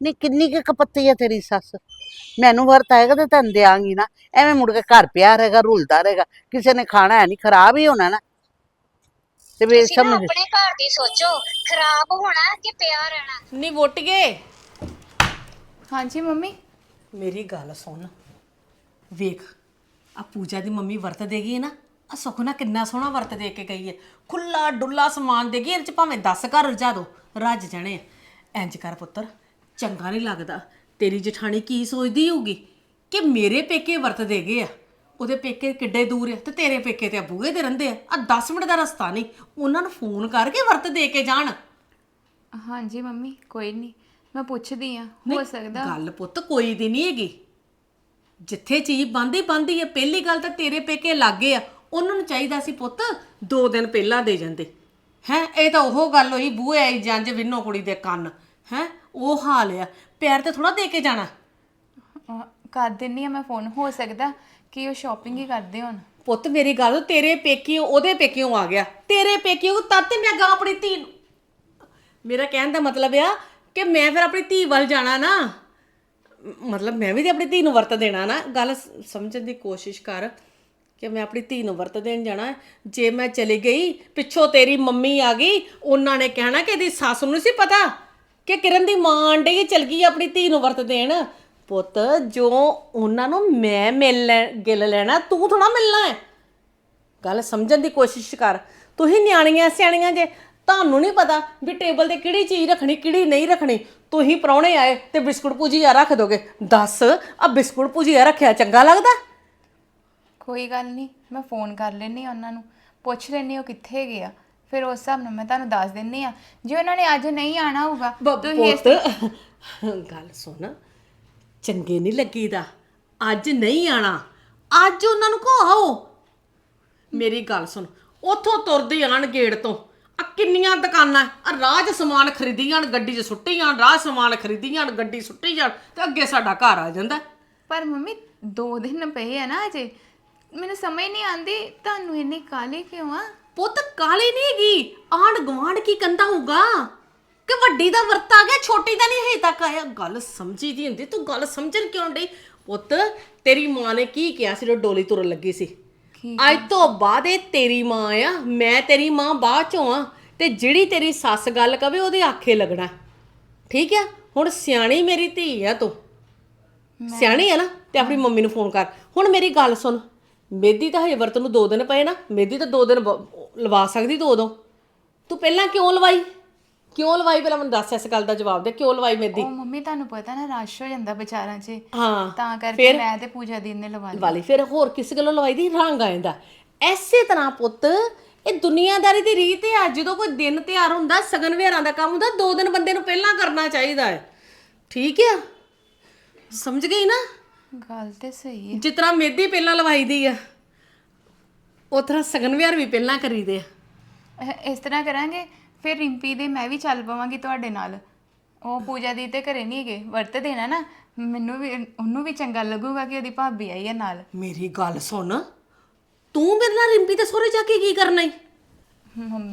ਨਹੀਂ ਕਿੰਨੀ ਕੁ ਕਪੱਤੀ ਹੈ ਤੇਰੀ ਸੱਸ? ਮੈਨੂੰ ਵਰਤ ਆਏਗਾ ਤੇ ਤੈਨੂੰ ਦਿਆਂਗੀ ਨਾ। ਐਵੇਂ ਮੁੜ ਕੇ ਘਰ ਪਿਆ ਰਹੇਗਾ ਰੁਲਦਾ ਰਹੇਗਾ। ਕਿਸੇ ਨੇ ਖਾਣਾ ਹੈ ਨਹੀਂ ਖਰਾਬ ਹੀ ਹੋਣਾ ਨਾ। ਤੇ ਵੇ ਤੁਸੀਂ ਨਾ ਸਮਝ ਆਪਣੇ ਘਰ ਦੀ ਸੋਚੋ ਖਰਾਬ ਹੋਣਾ ਕਿ ਪਿਆ ਰਹਿਣਾ? ਨੀ ਵੋਟੀਏ ਹਾਂਜੀ ਮੰਮੀ? ਮੇਰੀ ਗੱਲ ਸੁਣ। ਵੇਖ ਆ ਪੂਜਾ ਦੀ ਮੰਮੀ ਵਰਤ ਦੇਗੀ ਹੈ ਨਾ ਆ ਸੁਖਨਾ ਕਿੰਨਾ ਸੋਹਣਾ ਵਰਤ ਦੇ ਕੇ ਗਈ ਹੈ। ਖੁੱਲਾ ਡੁੱਲਾ ਸਮਾਨ ਦੇਗੀ ਇਹਦੇ ਚ ਭਾਵੇਂ 10 ਘਰ ਰਜਾ ਦੋ ਰੱਜ ਜਾਣੇ ਆ। ਇੰਜ ਕਰ ਪੁੱਤਰ ਚੰਗਾ ਨਹੀਂ ਲੱਗਦਾ। ਤੇਰੀ ਜਠਾਣੀ ਕੀ ਸੋਚਦੀ ਹੋਊਗੀ ਕਿ ਮੇਰੇ ਪੇਕੇ ਵਰਤ ਦੇਗੇ ਆ? ਉਹਦੇ ਪੇਕੇ ਕਿੱਡੇ ਦੂਰ ਆ ਤੇ ਤੇਰੇ ਪੇਕੇ ਤੇ ਬੂਹੇ ਦੇ ਰਹਿੰਦੇ ਆ। ਆ 10 ਮਿੰਟ ਦਾ ਰਸਤਾ ਨਹੀਂ। ਉਹਨਾਂ ਨੂੰ ਫੋਨ ਕਰਕੇ ਵਰਤ ਦੇ ਕੇ ਜਾਣ। ਹਾਂਜੀ ਮੰਮੀ ਕੋਈ ਨਹੀਂ। ਮੈਂ ਪੁੱਛਦੀ ਆ ਹੋ ਸਕਦਾ? ਗੱਲ ਪੁੱਤ ਕੋਈ ਦੀ ਨਹੀਂ ਹੈਗੀ। ਜਿੱਥੇ ਚੀਜ਼ ਬੰਦੀ ਬੰਦੀ ਹੈ ਪਹਿਲੀ ਗੱਲ ਤਾਂ ਤੇਰੇ ਪੇਕੇ ਲੱਗੇ ਆ। ਉਹਨਾਂ ਨੂੰ ਚਾਹੀਦਾ ਸੀ ਪੁੱਤ ਦੋ ਦਿਨ ਪਹਿਲਾਂ ਦੇ ਜਾਂਦੇ। ਹੈ ਇਹ ਤਾਂ ਉਹ ਗੱਲ ਹੋਈ ਬੂਹੇ ਆਈ ਜੰਜ ਵਿੰਨੋ ਕੁੜੀ ਦੇ ਕੰਨ। ਹੈ? ਉਹ ਹਾਲ ਆ। ਪੈਰ ਤੇ ਥੋੜਾ ਦੇ ਕੇ ਜਾਣਾ। ਅਹ, ਕਰ ਦਿੰਨੀ ਆ ਮੈਂ ਫੋਨ। ਹੋ ਸਕਦਾ ਕਿ ਉਹ ਸ਼ਾਪਿੰਗ ਹੀ ਕਰਦੇ ਹੋਣ। ਪੁੱਤ ਮੇਰੀ ਗੱਲ ਤੇਰੇ ਪੇਕਿਓ ਉਹਦੇ ਪੇਕਿਓ ਆ ਗਿਆ। ਤੇਰੇ ਪੇਕਿਓ ਤਦ ਤੇ ਮੈਂ ਗਾ ਆਪਣੀ ਧੀ ਨੂੰ। ਮੇਰਾ ਕਹਿਣ ਦਾ ਮਤਲਬ ਆ ਕਿ ਮੈਂ ਫਿਰ ਆਪਣੀ ਧੀ ਵੱਲ ਜਾਣਾ ਨਾ। ਮ- ਮਤਲਬ ਮੈਂ ਵੀ ਤੇ ਆਪਣੀ ਧੀ ਨੂੰ ਵਰਤ ਦੇਣਾ ਨਾ। ਗੱਲ ਸ- ਸਮਝਣ ਦੀ ਕੋਸ਼ਿਸ਼ ਕਰ ਕਿ ਮੈਂ ਆਪਣੀ ਧੀ ਨੂੰ ਵਰਤ ਦੇਣ ਜਾਣਾ। ਹੈ। ਜੇ ਮੈਂ ਚਲੀ ਗਈ ਪਿੱਛੋਂ ਤੇਰੀ ਮੰਮੀ ਆ ਗਈ ਉਹਨਾਂ ਨੇ ਕਹਿਣਾ ਕਿ ਇਹਦੀ ਸੱਸ ਨੂੰ ਨਹੀਂ ਸੀ ਪਤਾ। ਕਿ ਕਿਰਨ ਦੀ ਮਾਂ ਆਂਡੇ ਚਲ ਗਈ ਆਪਣੀ ਧੀ ਨੂੰ ਵਰਤ ਦੇਣ? ਪੁੱਤ, ਜੋ ਉਹਨਾਂ ਨੂੰ ਮੈਂ ਮਿਲ ਲੈ, ਗਿਲ ਲੈਣਾ, ਤੂੰ ਥੋੜਾ ਮਿਲਣਾ ਹੈ। ਗੱਲ ਸਮਝਣ ਦੀ ਕੋਸ਼ਿਸ਼ ਕਰ। ਤੁਸੀਂ ਨਿਆਣੀਆਂ, ਸਿਆਣੀਆਂ ਜੇ, ਤੁਹਾਨੂੰ ਨਹੀਂ ਪਤਾ ਵੀ ਟੇਬਲ ਤੇ ਕਿਹੜੀ ਚੀਜ਼ ਰੱਖਣੀ, ਕਿਹੜੀ ਨਹੀਂ ਰੱਖਣੀ। ਤੁਸੀਂ ਪ੍ਰਾਹੁਣੇ ਆਏ ਤੇ ਬਿਸਕੁਟ ਭੁਜੀਆ ਰੱਖ ਦੋਗੇ। ਦੱਸ, ਆ ਬਿਸਕੁਟ ਭੁਜੀਆ ਰੱਖਿਆ ਚੰਗਾ ਲੱਗਦਾ? ਕੋਈ ਗੱਲ ਨਹੀਂ, ਮੈਂ ਫੋਨ ਕਰ ਲੈਣੀ ਆ ਉਹਨਾਂ ਨੂੰ। ਪੁੱਛ ਲੈਣੀ ਉਹ ਕਿੱਥੇ ਗਿਆ ਫਿਰ ਉਸ ਹਿਸਾਬ ਨਾਲ ਮੈਂ ਤੁਹਾਨੂੰ ਦੱਸ ਦਿੰਨੀ ਆ। ਜੇ ਉਹਨਾਂ ਨੇ ਅੱਜ ਨਹੀਂ ਆਣਾ ਹੋਊਗਾ ਤੁਸੀਂ ਇਸ- ਪੁੱਤ ਗੱਲ ਸੁਣ। ਚੰਗੇ ਨਹੀਂ ਲੱਗੀਦਾ। ਅੱਜ ਨਹੀਂ ਆਣਾ ਅੱਜ ਉਹਨਾਂ ਨੂੰ ਕਹੋ ਆਓ ਮੇਰੀ ਗੱਲ ਸੁਣ। ਉੱਥੋਂ ਤੁਰਦੇ ਆਣ ਗੇੜ ਤੋਂ। ਆ ਕਿੰਨੀਆਂ ਦੁਕਾਨਾਂ ਆ 'ਚ ਸਮਾਨ ਖਰੀਦੀ ਜਾਣ ਗੱਡੀ 'ਚ ਸੁੱਟੀ ਜਾਣ 'ਚ ਸਮਾਨ ਖਰੀਦੀ ਜਾਣ ਗੱਡੀ ਸੁੱਟੀ ਜਾਣ ਤੇ ਅੱਗੇ ਸਾਡਾ ਘਰ ਆ ਜਾਂਦਾ। ਪਰ ਮੰਮੀ ਦੋ ਦਿਨ ਪਏ ਆ ਨਾ ਅਜੇ। ਮੈਨੂੰ ਸਮਝ ਨਹੀਂ ਆਂਦੀ ਤੁਹਾਨੂੰ ਇੰਨੀ ਕਾਲੀ ਕਿਉਂ ਆ? ਪੁੱਤ ਕਾਲੀ ਨਹੀਂ ਹੈਗੀ ਆਂਢ ਗੁਆਂਢ ਕੀ ਕੰਦਾ ਹੋਊਗਾ? ਕਿ ਵੱਡੀ ਦਾ ਵਰਤ ਆ ਗਿਆ ਛੋਟੀ ਦਾ ਨਹੀਂ ਹਜੇ ਤੱਕ ਆਇਆ? ਗੱਲ ਸਮਝੀ ਦੀ ਹੁੰਦੀ ਤੂੰ ਗੱਲ ਸਮਝਣ ਕਿਉਂ ਡਈ? ਪੁੱਤ ਤੇਰੀ ਮਾਂ ਨੇ ਕੀ ਕਿਹਾ ਸੀ ਜਦੋਂ ਡੋਲੀ ਤੁਰਨ ਲੱਗੀ ਸੀ? ਅੱਜ ਤੋਂ ਬਾਅਦ ਇਹ ਤੇਰੀ ਮਾਂ ਆ ਮੈਂ ਤੇਰੀ ਮਾਂ ਬਾਅਦ ਚੋਂ ਆ ਤੇ ਜਿਹੜੀ ਤੇਰੀ ਸੱਸ ਗੱਲ ਕਵੇ ਉਹਦੇ ਆਖੇ ਲੱਗਣਾ। ਠੀਕ ਆ? ਹੁਣ ਸਿਆਣੀ ਮੇਰੀ ਧੀ ਆ ਤੂੰ। ਸਿਆਣੀ ਆ ਨਾ ਤੇ ਆਪਣੀ ਮੰਮੀ ਨੂੰ ਫੋਨ ਕਰ। ਹੁਣ ਮੇਰੀ ਗੱਲ ਸੁਣ। ਮੇਦੀ ਤਾਂ ਹਜੇ ਵਰਤ ਨੂੰ 2 ਦਿਨ ਪਏ ਨਾ ਮੇਦੀ ਤਾਂ 2 ਦਿਨ ਬ- ਲਵਾ ਸਕਦੀ ਤੂੰ ਉਦੋਂ। ਤੂੰ ਪਹਿਲਾਂ ਕਿਉਂ ਲਵਾਈ? ਕਿਉਂ ਲਵਾਈ? ਪਹਿਲਾਂ ਮੈਨੂੰ ਦੱਸ ਇਸ ਗੱਲ ਦਾ ਜਵਾਬ ਦੇ ਕਿਉਂ ਲਵਾਈ ਮੇਦੀ? ਉਹ ਮੰਮੀ ਤੁਹਾਨੂੰ ਪਤਾ ਨਾ ਰਸ਼ ਹੋ ਜਾਂਦਾ ਵਿਚਾਰਾਂ 'ਚ। ਹਾਂ ਤਾਂ ਕਰਕੇ ਮੈਂ ਤੇ ਪੂਜਾ ਦੀ ਨੇ ਲਵਾ ਲਈ। ਵਾਲੀ ਫਿਰ ਹੋਰ ਕਿਸ ਗੱਲੋਂ ਲਵਾਈ ਦੀ? ਰੰਗ ਆ ਜਾਂਦਾ। ਐਸੇ ਤਰ੍ਹਾਂ ਪੁੱਤ ਇਹ ਦੁਨੀਆਦਾਰੀ ਦੀ ਰੀਤ ਹੈ ਜਦੋਂ ਕੋਈ ਦਿਨ ਤਿਉਹਾਰ ਹੁੰਦਾ ਸਗਨ ਵਿਹਾਰਾਂ ਦਾ ਕੰਮ ਹੁੰਦਾ ਦੋ ਦਿਨ ਬੰਦੇ ਨੂੰ ਪਹਿਲਾਂ ਕਰਨਾ ਚਾਹੀਦਾ ਹੈ। ਠੀਕ ਹੈ ਸਮਝ ਗਈ ਨਾ? ਗੱਲ ਤੇ ਸਹੀ ਹੈ ਜਿਸ ਤਰ੍ਹਾਂ ਮੇਦੀ ਪਹਿਲਾਂ ਲਵਾਈ ਦੀ ਆ ਉਹ ਤਰ੍ਹਾਂ ਸਗਨ ਵਿਹਾਰ ਵੀ ਪਹਿਲਾਂ ਕਰੀਦੇ ਆ। ਇਸ ਤਰ੍ਹਾਂ ਕਰਾਂਗੇ ਫਿਰ ਰਿੰਪੀ ਦੇ ਮੈਂ ਵੀ ਚੱਲ ਪਵਾਂਗੀ ਤੁਹਾਡੇ ਨਾਲ। ਉਹ ਪੂਜਾ ਦੀ ਤੇ ਘਰੇ ਨਹੀਂ ਗਏ ਵਰਤ ਦੇਣਾ ਨਾ ਮੈਨੂੰ ਵੀ ਉਹਨੂੰ ਵੀ ਚੰਗਾ ਲੱਗੂਗਾ ਕਿ ਉਹਦੀ ਭਾਬੀ ਆਈ ਹੈ ਨਾਲ। ਮੇਰੀ ਗੱਲ ਸੁਣ ਤੂੰ ਮੇਰੇ ਨਾਲ ਰਿੰਪੀ ਦੇ ਸਹੁਰੇ ਜਾ ਕੇ ਕੀ ਕਰਨਾ ਈ?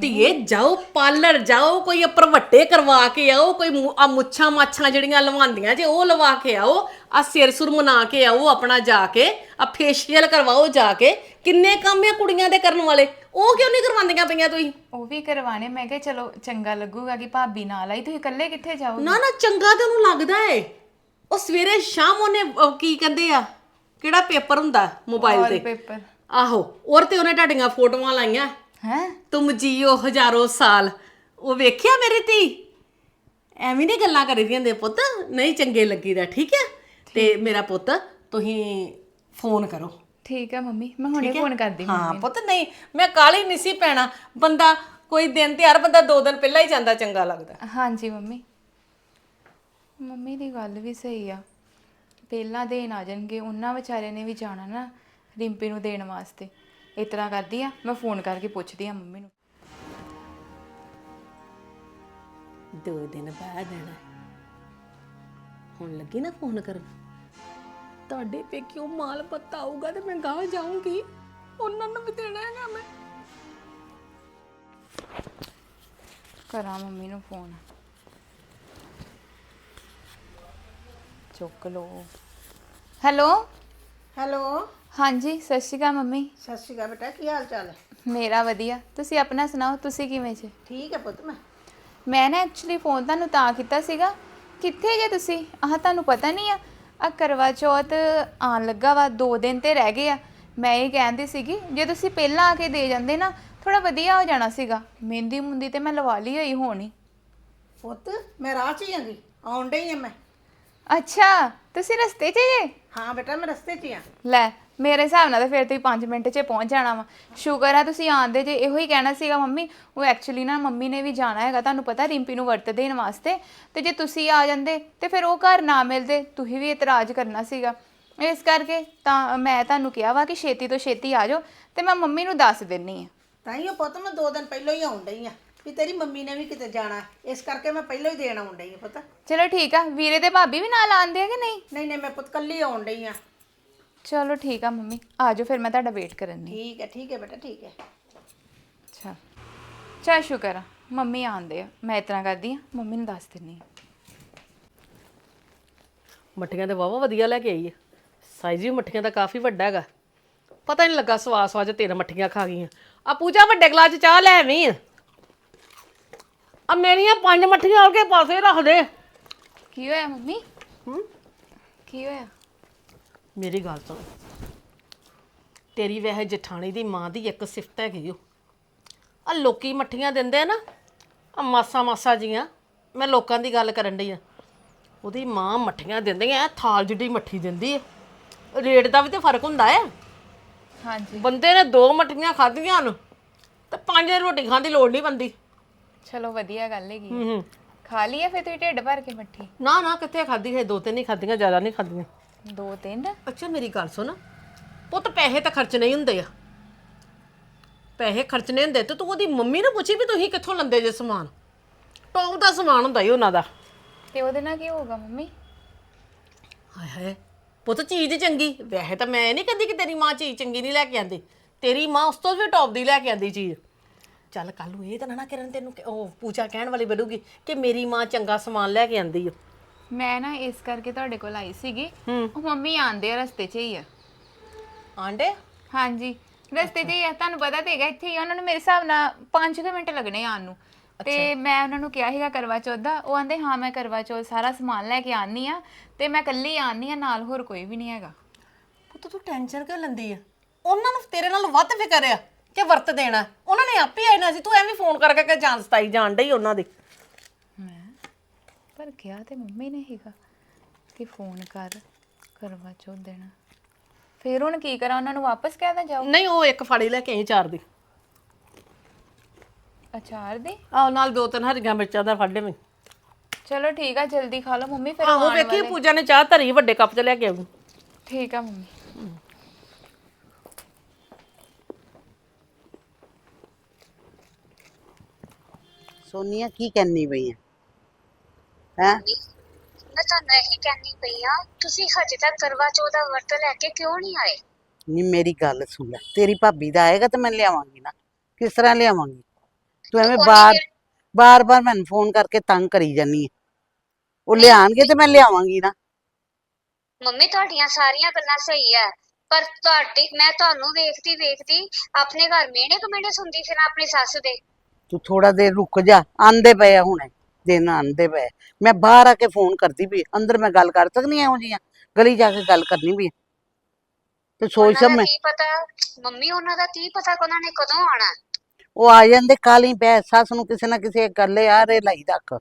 ਧੀਏ ਜਾਓ ਪਾਰਲਰ ਜਾਓ ਕੋਈ ਪ੍ਰਵੱਟੇ ਕਰਵਾ ਕੇ ਆਓ ਕੋਈ ਆ ਮੁੱਛਾਂ ਮਾਛਾਂ ਜਿਹੜੀਆਂ ਲਵਾਉਂਦੀਆਂ ਜੇ ਉਹ ਲਵਾ ਕੇ ਆਓ ਆ ਸਿਰ ਸੁਰ ਮਨਾ ਕੇ ਆਓ ਆਪਣਾ ਜਾ ਕੇ ਆ ਫੇਸ਼ੀਅਲ ਕਰਵਾਓ ਜਾ ਕੇ ਕਿੰਨੇ ਕੰਮ ਆ ਕੁੜੀਆਂ ਦੇ ਕਰਨ ਵਾਲੇ? ਉਹ ਕਿਉਂ ਨਹੀਂ ਕਰਵਾਉਂਦੀਆਂ ਪਈਆਂ ਤੁਸੀਂ? ਉਹ ਵੀ ਕਰਵਾਣੇ ਮੈਂ ਕਿਹਾ ਚਲੋ ਚੰਗਾ ਲੱਗੂਗਾ ਕਿ ਭਾਬੀ ਨਾਲ ਆਈ ਤੁਸੀਂ ਇਕੱਲੇ ਕਿੱਥੇ ਜਾਓਗੇ? ਨਾ ਨਾ ਚੰਗਾ ਤੇ ਉਹਨੂੰ ਲੱਗਦਾ ਏ। ਉਹ ਸਵੇਰੇ ਸ਼ਾਮ ਉਹਨੇ ਉਹ ਕੀ ਕਹਿੰਦੇ ਆ ਕਿਹੜਾ ਪੇਪਰ ਹੁੰਦਾ ਮੋਬਾਈਲ ਤੇ? ਪੇਪਰ ਆਹੋ ਔਰ ਤੇ ਉਹਨੇ ਤੁਹਾਡੀਆਂ ਫੋਟੋਆਂ ਲਾਈਆਂ। ਹੈ? ਤੁਮ ਜੀਓ ਹਜ਼ਾਰੋਂ ਸਾਲ। ਉਹ ਵੇਖਿਆ ਮੇਰੀ ਧੀ? ਐਵੇਂ ਨਹੀਂ ਗੱਲਾਂ ਕਰੀਦੀਆਂ ਹੁੰਦੇ ਪੁੱਤ। ਨਹੀਂ ਚੰਗੇ ਲੱਗੀਦਾ ਠੀਕ ਹੈ ਤੇ ਮੇਰਾ ਪੁੱਤ ਤੁਸੀਂ ਫੋਨ ਕਰੋ। ਠੀਕ ਹੈ ਮੰਮੀ ਮੈਂ ਹੁਣੇ ਫੋਨ ਕਰਦੀ ਹਾਂ ਪੁੱਤ ਨਹੀਂ ਮੈਂ ਕਾਲੀ ਨਹੀਂ ਸੀ ਪੈਣਾ। ਬੰਦਾ ਕੋਈ ਦਿਨ ਤੇ ਹਰ ਬੰਦਾ ਦੋ ਦਿਨ ਪਹਿਲਾਂ ਹੀ ਜਾਂਦਾ ਚੰਗਾ ਲੱਗਦਾ। ਹਾਂਜੀ ਮੰਮੀ। ਮੰਮੀ ਦੀ ਗੱਲ ਵੀ ਸਹੀ ਆ। ਪਹਿਲਾਂ ਦੇਣ ਆ ਜਾਣਗੇ ਉਹਨਾਂ ਵਿਚਾਰਿਆਂ ਨੇ ਵੀ ਜਾਣਾ ਨਾ ਰਿੰਪੀ ਨੂੰ ਦੇਣ ਵਾਸਤੇ। ਇਸ ਤਰ੍ਹਾਂ ਕਰਦੀ ਆ ਮੈਂ ਫੋਨ ਕਰਕੇ ਪੁੱਛਦੀ ਆ ਮੰਮੀ ਨੂੰ। ਦੋ ਦਿਨ ਬਾਅਦ ਆਣਾ ਹੁਣ ਲੱਗੀ ਨਾ ਫੋਨ ਕਰਨ। ਤੁਹਾਡੇ ਪੇਕਿਓ ਮਾਲ ਪੱਤਾ ਆਊਗਾ ਤੇ ਮੈਂ ਗਾਹ ਜਾਊਂਗੀ। ਉਹਨਾਂ ਨੂੰ ਵੀ ਦੇਣਾ ਹੈਗਾ ਮੈਂ। ਕਰਾਂ ਮੰਮੀ ਨੂੰ ਫੋਨ। ਚੁੱਕ ਲਓ। ਹੈਲੋ? ਹੈਲੋ? ਹਾਂਜੀ ਸਤਿ ਸ਼੍ਰੀ ਅਕਾਲ ਮੰਮੀ। ਸਤਿ ਸ਼੍ਰੀ ਅਕਾਲ ਬੇਟਾ ਕੀ ਹਾਲ ਚਾਲ ਹੈ? ਮੇਰਾ ਵਧੀਆ। ਤੁਸੀਂ ਆਪਣਾ ਸੁਣਾਓ ਤੁਸੀਂ ਕਿਵੇਂ ਜੇ? ਠੀਕ ਹੈ ਪੁੱਤ ਮੈਂ। ਮੈਂ ਨਾ ਐਕਚੁਅਲੀ ਫੋਨ ਤੁਹਾਨੂੰ ਤਾਂ ਕੀਤਾ ਸੀਗਾ। ਕਿੱਥੇ ਜੇ ਤੁਸੀਂ? ਆਹ ਤੁਹਾਨੂੰ ਪਤਾ ਨਹੀਂ ਆ ਆ ਕਰਵਾ ਚੌਥ ਆਉਣ ਲੱਗਾ ਵਾ 2 ਦਿਨ ਤੇ ਰਹਿ ਗਏ ਆ। ਮੈਂ ਇਹ ਕਹਿੰਦੀ ਸੀਗੀ ਜੇ ਤੁਸੀਂ ਪਹਿਲਾਂ ਆ ਕੇ ਦੇ ਜਾਂਦੇ ਨਾ ਥੋੜਾ ਵਧੀਆ ਹੋ ਜਾਣਾ ਸੀਗਾ। ਮਹਿੰਦੀ ਮੁੰਦੀ ਤੇ ਮੈਂ ਲਵਾ ਲਈ ਹੋਈ ਹੋਣੀ। ਪੁੱਤ ਮੈਂ ਰਾਹ 'ਚ ਹੀ ਆਂਗੀ ਆਉਣ ਡਈ ਆ ਮੈਂ। ਅੱਛਾ ਤੁਸੀਂ ਰਸਤੇ 'ਚ ਜੇ? ਹਾਂ ਬੇਟਾ ਮੈਂ ਰਸਤੇ 'ਚ ਹੀ ਆ। ਲੈ ਮੇਰੇ ਹਿਸਾਬ ਨਾਲ ਤਾਂ ਫਿਰ ਤੁਸੀਂ 5 ਮਿੰਟ 'ਚ ਪਹੁੰਚ ਜਾਣਾ ਵਾ। ਸ਼ੁਕਰ ਆ ਤੁਸੀਂ ਆਂਦੇ ਜੇ ਇਹੋ ਹੀ ਕਹਿਣਾ ਸੀਗਾ ਮੰਮੀ ਉਹ ਐਕਚੁਅਲੀ ਨਾ ਮੰਮੀ ਨੇ ਵੀ ਜਾਣਾ ਹੈਗਾ ਤੁਹਾਨੂੰ ਪਤਾ ਰਿੰਪੀ ਨੂੰ ਵਰਤ ਦੇਣ ਵਾਸਤੇ। ਤੇ ਜੇ ਤੁਸੀਂ ਆ ਜਾਂਦੇ ਤੇ ਫਿਰ ਉਹ ਘਰ ਨਾ ਮਿਲਦੇ ਤੁਸੀਂ ਵੀ ਇਤਰਾਜ਼ ਕਰਨਾ ਸੀਗਾ। ਇਸ ਕਰਕੇ ਤਾਂ ਮੈਂ ਤੁਹਾਨੂੰ ਕਿਹਾ ਵਾ ਕਿ ਛੇਤੀ ਤੋਂ ਛੇਤੀ ਆ ਜਾਓ ਤੇ ਮੈਂ ਮੰਮੀ ਨੂੰ ਦੱਸ ਦਿੰਨੀ ਆ। ਤਾਂ ਹੀ ਉਹ ਪੁੱਤ ਮੈਂ ਦੋ ਦਿਨ ਪਹਿਲਾਂ ਹੀ ਆਉਣ ਡਈ ਆ ਵੀ ਤੇਰੀ ਮੰਮੀ ਨੇ ਵੀ ਕਿਤੇ ਜਾਣਾ। ਇਸ ਕਰਕੇ ਮੈਂ ਪਹਿਲਾਂ ਹੀ ਦੇਣ ਆਉਣ ਡਈ ਆ ਪੁੱਤ। ਚਲੋ ਠੀਕ ਆ ਵੀਰੇ ਤੇ ਭਾਬੀ ਵੀ ਨਾਲ ਆਂਦੇ ਆ ਕਿ ਨਹੀਂ? ਨਹੀਂ ਨਹੀਂ ਮੈਂ ਪੁੱਤ ਕੱਲੀ ਆਉਣ ਡਈ ਆ। ਚਲੋ ਠੀਕ ਆ ਮੰਮੀ ਆ ਜਾਓ ਫਿਰ ਮੈਂ ਤੁਹਾਡਾ ਵੇਟ ਕਰਨੀ ਠੀਕ ਹੈ ਠੀਕ ਹੈ ਬੇਟਾ ਠੀਕ ਹੈ। ਅੱਛਾ। ਚਾ ਸ਼ੁਕਰ ਆ ਮੰਮੀ ਆਂਦੇ ਆ ਮੈਂ ਇਤਨਾ ਕਰਦੀ ਆ ਮੰਮੀ ਨੂੰ ਦੱਸ ਦਿੰਨੀ ਆ। ਮੱਠੀਆਂ ਤੇ ਵਾਵਾ ਵਧੀਆ ਲੈ ਕੇ ਆਈ ਹੈ ਸਾਈਜ਼ ਵੀ ਮੱਠੀਆਂ ਦਾ ਕਾਫੀ ਵੱਡਾ ਹੈਗਾ। ਪਤਾ ਨਹੀਂ ਲੱਗਾ ਸਵਾਦ ਸਵਾਦ ਚ ਤਿੰਨ ਮੱਠੀਆਂ ਖਾ ਗਈਆਂ। ਆ ਪੂਜਾ ਵੱਡੇ ਗਲਾਸ ਚ ਚਾਹ ਲੈ ਆਵੀਂ ਆ। ਮੇਰੀਆਂ ਪੰਜ ਮੱਠੀਆਂ ਹੋ ਕੇ ਪਾਸੇ ਰੱਖ ਦੇ। ਕੀ ਹੋਇਆ ਮੰਮੀ? ਹੂੰ? ਕੀ ਹੋਇਆ? ਮੇਰੀ ਗੱਲ ਸੁਣ। ਤੇਰੀ ਵੈਸੇ ਜਠਾਣੀ ਦੀ ਮਾਂ ਦੀ ਇੱਕ ਸਿਫਤ ਹੈਗੀ ਓ। ਆ ਲੋਕੀ ਮੱਠੀਆਂ ਦਿੰਦੇ ਆ ਨਾ ਆ ਮਾਸਾ ਮਾਸਾ ਜੀਆਂ ਮੈਂ ਲੋਕਾਂ ਦੀ ਗੱਲ ਕਰਨ ਡਈ ਆ। ਉਹਦੀ ਮਾਂ ਮੱਠੀਆਂ ਦਿੰਦੀ ਐ ਥਾਲ ਜਿੱਡੀ ਮੱਠੀ ਦਿੰਦੀ ਐ ਰੇਟ ਦਾ ਵੀ ਤੇ ਫ਼ਰਕ ਹੁੰਦਾ ਐ ਹਾਂਜੀ। ਬੰਦੇ ਨੇ ਦੋ ਮੱਠੀਆਂ ਖਾਧੀਆਂ ਨੂੰ ਤੇ ਪੰਜ ਰੋਟੀ ਖਾਣ ਦੀ ਲੋੜ ਨਹੀਂ ਬੰਦੀ ਚਲੋ ਵਧੀਆ ਗੱਲ ਹੈਗੀ ਹੂੰ ਖਾ ਲਈ ਆ ਫਿਰ ਤੁਸੀਂ ਢਿੱਡ ਭਰ ਕੇ ਮੱਠੀ? ਨਾ ਨਾ ਕਿੱਥੇ ਖਾਧੀ ਹੈ? ਦੋ ਤਿੰਨ ਹੀ ਖਾਧੀਆਂ ਜ਼ਿਆਦਾ ਨਹੀਂ ਖਾਧੀਆਂ। ਦੋ ਤਿੰਨ। ਅੱਛਾ ਮੇਰੀ ਗੱਲ ਸੁਣ। ਪੁੱਤ ਪੈਸੇ ਤਾਂ ਖਰਚ ਨਹੀਂ ਹੁੰਦੇ ਆ। ਪੈਸੇ ਖਰਚਣੇ ਹੁੰਦੇ ਤੇ ਤੂੰ ਉਹਦੀ ਮੰਮੀ ਨੂੰ ਪੁੱਛੀ ਵੀ ਤੁਸੀਂ ਕਿੱਥੋਂ ਲੰਦੇ ਜੇ ਸਮਾਨ? ਟੌਪ ਦਾ ਸਮਾਨ ਹੁੰਦਾ ਹੀ ਉਹਨਾਂ ਦਾ। ਤੇ ਉਹਦੇ ਨਾਲ ਕੀ ਹੋਊਗਾ ਮੰਮੀ? ਹਾਏ ਹਾਏ ਪੁੱਤ ਚੀਜ਼ ਚੰਗੀ। ਵੈਸੇ ਤਾਂ ਮੈਂ ਨਹੀਂ ਕਦੀ ਕਿ ਤੇਰੀ ਮਾਂ ਚੀਜ਼ ਚੰਗੀ ਨਹੀਂ ਲੈ ਕੇ ਆਂਦੀ। ਤੇਰੀ ਮਾਂ ਉਸ ਤੋਂ ਵੀ ਟੌਪ ਦੀ ਲੈ ਕੇ ਆਂਦੀ ਚੀਜ਼। ਚੱਲ ਕੱਲ ਨੂੰ ਇਹ ਤਾਂ ਨਾ ਨਾ ਕਰਨ ਤੈਨੂੰ ਕਿ- ਉਹ ਪੂਜਾ ਕਹਿਣ ਵਾਲੀ ਬਣੂਗੀ ਕਿ ਮੇਰੀ ਮਾਂ ਚੰਗਾ ਸਮਾਨ ਲੈ ਕੇ ਆਂਦੀ ਓ। ਮੈਂ ਨਾ ਇਸ ਕਰਕੇ ਤੁਹਾਡੇ ਕੋਲ ਆਈ ਸੀਗੀ। ਉਹ ਮੰਮੀ ਆਂਦੇ ਆ ਰਸਤੇ 'ਚ ਹੀ ਆ। ਆਂਡੇ ਹਾਂਜੀ। ਰਸਤੇ 'ਚ ਹੀ ਆ ਤੁਹਾਨੂੰ ਪਤਾ ਤੇ ਹੈਗਾ ਇੱਥੇ ਹੀ ਆ, ਉਹਨਾਂ ਨੂੰ ਮੇਰੇ ਹਿਸਾਬ ਨਾਲ 5 ਮਿੰਟ ਲੱਗਣੇ ਆਉਣ ਨੂੰ। ਤੇ ਮੈਂ ਉਹਨਾਂ ਨੂੰ ਕਿਹਾ ਸੀਗਾ ਕਰਵਾ ਚੌਥ ਦਾ। ਉਹ ਆਂਦੇ ਹਾਂ ਮੈਂ ਕਰਵਾ ਚੌਥ ਸਾਰਾ ਸਮਾਨ ਲੈ ਕੇ ਆਨੀ ਆ ਤੇ ਮੈਂ ਇਕੱਲੀ ਆਨੀ ਆ ਨਾਲ ਹੋਰ ਕੋਈ ਵੀ ਨਹੀਂ ਹੈਗਾ। ਪੁੱਤ ਤੂੰ ਟੈਨਸ਼ਨ ਕਿਉਂ ਲੈਂਦੀ ਆ? ਉਹਨਾਂ ਨੂੰ ਤੇਰੇ ਨਾਲ ਵੱਧ ਫਿਕਰ ਆ ਕਿ ਵਰਤ ਦੇਣਾ। ਉਹਨਾਂ ਨੇ ਆਪੇ ਆਇਨਾ ਸੀ ਤੂੰ ਐਵੇਂ ਫੋਨ ਕਰਕੇ ਕਿ ਜਾਨ ਸਤਾਈ ਜਾਣ ਡਈ ਉਹਨਾਂ ਦੀ। ਪਰ ਕਿਹਾ ਤੇ ਮੰਮੀ ਨੇ ਹੀਗਾ ਕਿ ਫੋਨ ਕਰ ਕਰਵਾ ਚੌਥ ਦੇਣਾ ਫਿਰ ਹੁਣ ਕੀ ਕਰਾਂ ਉਹਨਾਂ ਨੂੰ ਵਾਪਸ ਕਹਿ ਦਾਂ ਜਾਓ। ਨਹੀਂ ਉਹ ਇੱਕ ਫਾੜੀ ਲੈ ਕੇ ਆਈ ਚਾਰ ਦੀ। ਅਚਾਰ ਦੇ? ਆਹ ਨਾਲ ਦੋ ਤਿੰਨ ਹਰੀਆਂ ਮਿਰਚਾਂ ਦਾ ਫੜ ਮੈਂ ਚਲੋ ਠੀਕ ਆ ਜਲਦੀ ਖਾ ਲਓ ਮੰਮੀ ਫਿਰ ਆਹੋ ਆਉਣ ਵੇਖੀ ਵਾਲੇ। ਪੂਜਾ ਨੇ ਚਾਹ ਧਰੀ ਵੱਡੇ ਕੱਪ 'ਚ ਲੈ ਕੇ ਆਉਂ ਠੀਕ ਆ ਮੰਮੀ। ਸੋਨੀਆ ਕੀ ਕਹਿੰਨੀ ਪਈ ਹੈ ਹੈ? ਮੈਂ ਤੁਹਾਨੂੰ ਇਹੀ ਕਹਿਣੀ ਪਈ ਆ ਤੁਸੀਂ ਹਜੇ ਤੱਕ ਕਰਵਾ ਚੌਥ ਦਾ ਵਰਤ ਲੈ ਕੇ ਕਿਉਂ ਨਹੀਂ ਆਏ? ਨਹੀਂ ਮੇਰੀ ਗੱਲ ਸੁਣ ਲੈ ਤੇਰੀ ਭਾਬੀ ਦਾ ਆਏਗਾ ਤੇ ਮੈਂ ਲਿਆਵਾਂਗੀ ਨਾ। ਕਿਸ ਤਰ੍ਹਾਂ ਲਿਆਵਾਂਗੀ? ਤੂੰ ਐਵੇਂ ਉਹਨੇ ਬਾਰ ਫਿਰ- ਬਾਰ ਬਾਰ ਮੈਨੂੰ ਫੋਨ ਕਰਕੇ ਤੰਗ ਕਰੀ ਜਾਨੀ ਹੈ ਉਹ ਲਿਆਣਗੇ ਤੇ ਮੈਂ ਲਿਆਵਾਂਗੀ ਨਾ। ਮੰਮੀ ਤੁਹਾਡੀਆਂ ਸਾਰੀਆਂ ਗੱਲਾਂ ਸਹੀ ਆ ਪਰ ਤੁਹਾਡੀ ਮੈਂ ਤੁਹਾਨੂੰ ਵੇਖਦੀ ਵੇਖਦੀ ਆਪਣੇ ਘਰ ਮਿਹਣੇ ਕਮੇਣੇ ਸੁਣਦੀ ਫਿਰ ਆਪਣੀ ਸੱਸ ਦੇ। ਤੂੰ ਥੋੜਾ ਦੇਰ ਰੁਕ ਜਾ ਆਂਦੇ ਪਏ ਆ ਹੁਣੇ। ਦਿਨ ਆਂਦੇ ਪਏ। ਮੈਂ ਬਾਹਰ ਆ ਕੇ ਫੋਨ ਕਰਦੀ ਵੀ ਅੰਦਰ ਮੈਂ ਗੱਲ ਕਰ ਸਕਨੀ ਐ ਜੀਆਂ ਗਲੀ ਜਾ ਕੇ ਗੱਲ ਕਰਨੀ ਵੀ ਤੇ ਸੋਚ ਦਾ ਸਮਝ। ਕੀ ਪਤਾ? ਮੰਮੀ ਉਹਨਾਂ ਦਾ ਕੀ ਪਤਾ ਉਹਨਾਂ ਨੇ ਕਦੋਂ ਆਣਾ ਉਹ ਆ ਜਾਂਦੇ ਕਾਲੀ ਪੈ ਸੱਸ ਨੂੰ ਕਿਸੇ ਨਾ ਕਿਸੇ ਗੱਲੇ ਆ ਰੇ ਲਈ ਤੱਕ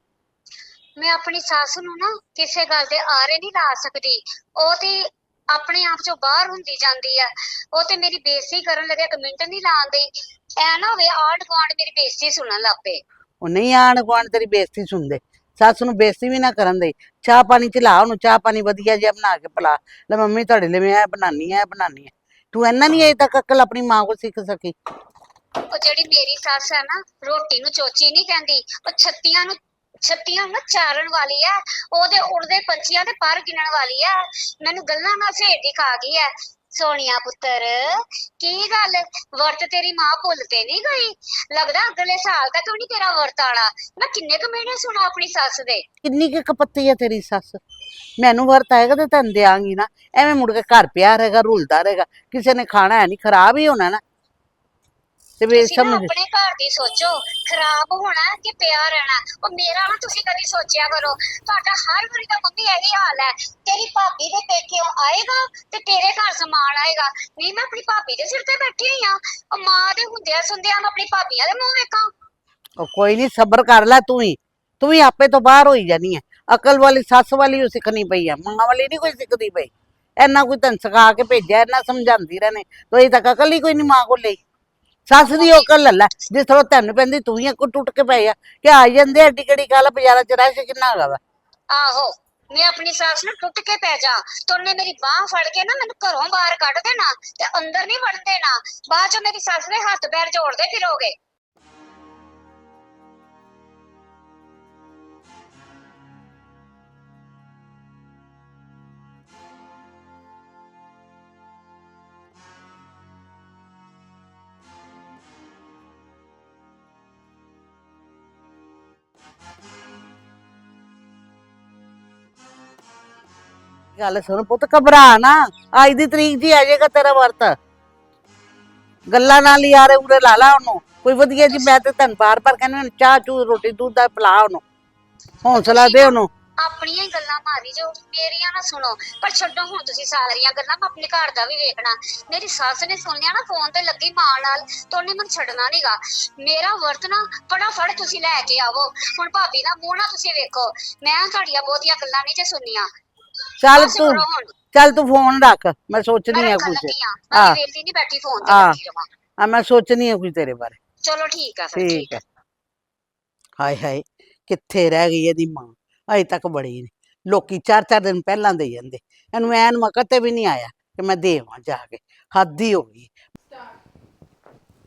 ਮੈਂ ਆਪਣੀ ਸੱਸ ਨੂੰ ਨਾ ਕਿਸੇ ਗੱਲ ਦੇ ਆਰੇ ਨਹੀਂ ਲਾ ਸਕਦੀ। ਉਹ ਤੇ ਆਪਣੇ ਆਪ ਚੋਂ ਬਾਹਰ ਹੁੰਦੀ ਜਾਂਦੀ ਆ। ਉਹ ਤੇ ਮੇਰੀ ਬੇਇੱਜ਼ਤੀ ਕਰਨ ਲੱਗੇ ਇੱਕ ਮਿੰਟ ਨਹੀਂ ਲਾਉਂਦੀ। ਐ ਨਾ ਹੋਵੇ ਆਂਢ ਗੁਆਂਢ ਮੇਰੀ ਬੇਇੱਜ਼ਤੀ ਸੁਣਨ ਲੱਗ ਪਏ। ਉਹ ਨਹੀਂ ਆਣ ਗੁਆਂਢ ਤੇਰੀ ਬੇਇੱਜ਼ਤੀ ਸੁਣਦੇ। ਸੱਸ ਨੂੰ ਬੇਇੱਜ਼ਤੀ ਵੀ ਨਾ ਕਰਨ ਦੇ ਚਾਹ ਪਾਣੀ ਚ ਲਾ ਉਹਨੂੰ, ਚਾਹ ਪਾਣੀ ਵਧੀਆ ਜਿਹਾ ਬਣਾ ਕੇ ਪਿਲਾ। ਲੈ ਮੰਮੀ ਤੁਹਾਡੇ ਲਈ ਮੈਂ ਇਹ ਬਣਾਨੀ ਆ, ਇਹ ਬਣਾਨੀ ਆ। ਤੂੰ ਇੰਨਾ ਨਹੀਂ ਅਜੇ ਤੱਕ ਅਕਲ ਆਪਣੀ ਮਾਂ ਕੋਲ ਸਿੱਖ ਸਕੀ। ਉਹ ਜਿਹੜੀ ਮੇਰੀ ਸੱਸ ਹੈ ਨਾ, ਰੋਟੀ ਨੂੰ ਚੋਚੀ ਨਹੀਂ ਕਹਿੰਦੀ। ਉਹ ਛੱਤੀਆਂ ਨੂੰ, ਛੱਤੀਆਂ ਨਾ ਚਾਰਨ ਵਾਲੀ ਆ। ਉਹਦੇ ਉੜਦੇ ਪੰਛੀਆਂ ਦੇ ਪਰ ਗਿਣਨ ਵਾਲੀ ਆ। ਮੈਨੂੰ ਗੱਲਾਂ ਨਾਲ ਸੇਟੀ ਖਾ ਗਈ ਆ। ਸੋਨੀਆ ਪੁੱਤਰ, ਕੀ ਗੱਲ? ਵਰਤ ਤੇਰੀ ਮਾਂ ਭੁੱਲਦੇ ਨਹੀਂ ਗਈ? ਲੱਗਦਾ ਅਗਲੇ ਸਾਲ ਤੱਕ ਵੀ ਨਹੀਂ ਤੇਰਾ ਵਰਤ ਆਣਾ ਮੈਂ ਕਿੰਨੇ ਕੁ ਮਹੀਨੇ ਸੁਣਾ ਆਪਣੀ ਸੱਸ ਦੇ? ਕਿੰਨੀ ਕੁ ਕਪੱਤੀ ਆ ਤੇਰੀ ਸੱਸ? ਮੈਨੂੰ ਵਰਤ ਆਏਗਾ ਤੇ ਤੈਨੂੰ ਦਿਆਂਗੀ ਨਾ। ਐਵੇਂ ਮੁੜ ਕੇ ਘਰ ਪਿਆ ਰਹੇਗਾ, ਰੁਲਦਾ ਰਹੇਗਾ। ਕਿਸੇ ਨੇ ਖਾਣਾ ਹੈ ਨਹੀਂ ਖਰਾਬ ਹੀ ਹੋਣਾ ਨਾ। ਤੇ ਵੇ ਤੁਸੀਂ ਨਾ ਸਮਝ ਆਪਣੇ ਘਰ ਦੀ ਸੋਚੋ ਖਰਾਬ ਹੋਣਾ ਕਿ ਪਿਆ ਰਹਿਣਾ। ਉਹ ਮੇਰਾ ਨਾ ਤੁਸੀਂ ਕਦੀ ਸੋਚਿਆ ਕਰੋ। ਤੁਹਾਡਾ ਹਰ ਵਾਰੀ ਦਾ ਮੰਮੀ ਇਹੀ ਹਾਲ ਹੈ। ਤੇਰੀ ਭਾਬੀ ਦੇ ਪੇਕਿਓ ਆਏਗਾ ਤੇ ਤੇਰੇ ਘਰ ਸਮਾਨ ਆਏਗਾ। ਨਹੀਂ ਮੈਂ ਆਪਣੀ ਭਾਬੀ ਦੇ ਸਿਰ ਤੇ ਬੈਠੀ ਹੋਈ ਆ ਉਹ ਮਾਂ ਦੇ ਹੁੰਦਿਆਂ ਸੁਣਦਿਆਂ ਮੈਂ ਆਪਣੀ ਭਾਬੀਆਂ ਦੇ ਮੂੰਹ ਵੇਖਾਂ। ਉਹ ਕੋਈ ਨਹੀਂ ਸਬਰ ਕਰ ਲੈ ਤੂੰ ਹੀ ਤੂੰ ਵੀ ਆਪੇ ਤੋਂ ਬਾਹਰ ਹੋਈ ਜਾਨੀ ਹੈ। ਅਕਲ ਵਾਲੀ ਸੱਸ ਵਾਲੀ ਉਹ ਸਿੱਖਣੀ ਪਈ ਹੈ ਮਾਂ ਵਾਲੀ ਨਹੀਂ ਕੋਈ ਸਿੱਖਦੀ ਪਈ। ਇੰਨਾ ਕੋਈ ਤੈਨੂੰ ਸਿਖਾ ਕੇ ਭੇਜਿਆ ਇੰਨਾ ਸਮਝਾਉਂਦੀ ਰਹਨੇ ਤੋਈ ਤੱਕ ਅਕਲ ਹੀ ਕੋਈ ਨਹੀਂ ਮਾਂ ਕੋਲ ਲਈ। ਸੱਸ ਦੀ ਉਹ ਲੈ ਲੈ, ਜਿਸ ਤਰ੍ਹਾਂ ਤੈਨੂੰ ਪੈਂਦੀ, ਤੂੰ ਹੀ ਅੱਗੋਂ ਟੁੱਟ ਕੇ ਪੈ ਜਾ ਕਿ ਆ ਜਾਂਦੇ ਐਡੀ ਕਿਹੜੀ ਗੱਲ ਬਾਜ਼ਾਰਾਂ ਚ ਰਸ਼ ਕਿੰਨਾ ਹੈਗਾ ਵਾ? ਆਹੋ, ਮੈਂ ਆਪਣੀ ਸੱਸ ਨੂੰ ਟੁੱਟ ਕੇ ਪੈ ਜਾ ਤੋਨੇ ਮੇਰੀ ਬਾਹ ਫੜ ਕੇ ਨਾ ਮੈਨੂੰ ਘਰੋਂ ਬਾਹਰ ਕੱਢ ਦੇਣਾ ਤੇ ਅੰਦਰ ਨਹੀਂ ਵੜਨ ਦੇਣਾ। ਬਾਅਦ ਚ ਮੇਰੀ ਸੱਸ ਦੇ ਹੱਥ ਪੈਰ ਜੋੜਦੇ ਫਿਰੋਗੇ। ਗੱਲ ਸੁਣ ਪੁੱਤ, ਘਬਰਾ ਨਾ। ਅੱਜ ਦੀ ਤਰੀਕ ਜੀ ਆ ਜਾਏਗਾ ਤੇਰਾ ਵਰਤ। ਗੱਲਾਂ ਨਾਲ ਹੀ ਯਾਰੇ ਉਰੇ ਲਾ ਲਾ ਉਹਨੂੰ। ਕੋਈ ਵਧੀਆ ਜੀ, ਮੈਂ ਤੇ ਤੈਨੂੰ ਬਾਰ ਬਾਰ ਕਹਿੰਦੀ ਚਾਹ ਚੂ ਰੋਟੀ, ਦੁੱਧ ਦਾ ਪਿਲਾ ਉਹਨੂੰ। ਹੌਸਲਾ ਦੇ ਉਹਨੂੰ। ਆਪਣੀਆਂ ਹੀ ਗੱਲਾਂ ਮਾਰੀ ਜੋ, ਮੇਰੀਆਂ ਨਾ ਸੁਣੋ। ਪਰ ਛੱਡੋ ਹੁਣ ਤੁਸੀਂ ਸਾਰੀਆਂ ਗੱਲਾਂ, ਮੈਂ ਆਪਣੇ ਘਰ ਦਾ ਵੀ ਵੇਖਣਾ। ਮੇਰੀ ਸੱਸ ਨੇ ਸੁਣ ਲਿਆ ਨਾ ਫੋਨ ਤੇ ਲੱਗੀ ਮਾਂ ਨਾਲ, ਤਾਂ ਉਹਨੇ ਮੈਨੂੰ ਛੱਡਣਾ ਨਹੀਂਗਾ ਮੇਰਾ ਵਰਤ ਨਾ, ਫਟਾਫਟ ਤੁਸੀਂ ਲੈ ਕੇ ਆਵੋ। ਹੁਣ ਭਾਬੀ ਦਾ ਮੂੰਹ ਨਾ ਤੁਸੀਂ ਵੇਖੋ। ਮੈਂ ਤੁਹਾਡੀਆਂ ਬਹੁਤੀਆਂ ਗੱਲਾਂ ਨਹੀਂ ਜੇ ਸੁਣੀਆਂ ਚੱਲ ਤੂੰ ਚੱਲ ਤੂੰ ਫੋਨ ਰੱਖ ਮੈਂ ਸੋਚਣੀ ਆ ਕੁਝ ਆ ਹਾਂ। ਮੈਂ ਵੇਲੀ ਨਹੀਂ ਬੈਠੀ ਫੋਨ ਤੇ ਹਾਂ। ਲੱਗੀ ਰਵਾਂ। ਆ ਮੈਂ ਸੋਚਣੀ ਆ ਕੁਝ ਤੇਰੇ ਬਾਰੇ। ਚਲੋ ਠੀਕ ਆ ਫਿਰ ਠੀਕ ਹੈ ਹਾਏ ਹਾਏ ਕਿੱਥੇ ਰਹਿ ਗਈ ਇਹਦੀ ਮਾਂ? ਅਜੇ ਤੱਕ ਬੜੀ ਨਹੀਂ ਲੋਕੀ ਚਾਰ ਚਾਰ ਦਿਨ ਪਹਿਲਾਂ ਦੇ ਜਾਂਦੇ। ਇਹਨੂੰ ਐਨ ਮੌਕੇ ਤੇ ਵੀ ਨਹੀਂ ਆਇਆ ਕਿ ਮੈਂ ਦੇਵਾਂ ਜਾ ਕੇ। ਹੱਦ ਹੀ ਹੋ ਗਈ।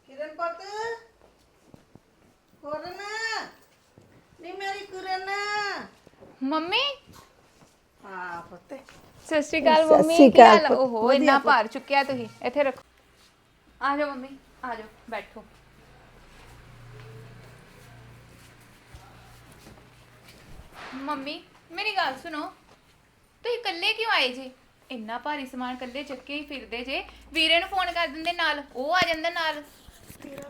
ਕਿਰਨ ਪੁੱਤ ਕੁਰਨ। ਨੀ ਮੇਰੀ ਕੁਰਨ। ਮੰਮੀ ਹਾਂ ਪੁੱਤ। ਸਤਿ ਸ਼੍ਰੀ ਅਕਾਲ ਸਤਿ ਮੰਮੀ ਸ਼੍ਰੀ ਕੀ ਹਾਲ? ਅਕਾਲ ਪੁੱਤ, ਓਹੋ ਵਧੀਆ ਇੰਨਾ। ਭਾਰ ਚੁੱਕਿਆ ਤੁਸੀਂ ਇੱਥੇ ਰੱਖੋ। ਆ ਜਾਓ ਮੰਮੀ ਆ ਜਾਓ ਬੈਠੋ। ਮੰਮੀ ਮੇਰੀ ਗੱਲ ਸੁਣੋ। ਤੁਸੀਂ ਇਕੱਲੇ ਕਿਉਂ ਆਏ ਜੀ? ਇੰਨਾ ਭਾਰੀ ਸਮਾਨ ਇਕੱਲੇ ਚੱਕੇ ਹੀ ਫਿਰਦੇ ਜੇ। ਵੀਰੇ ਨੂੰ ਫੋਨ ਕਰ ਦਿੰਦੇ ਨਾਲ ਉਹ ਆ ਜਾਂਦਾ ਨਾਲ।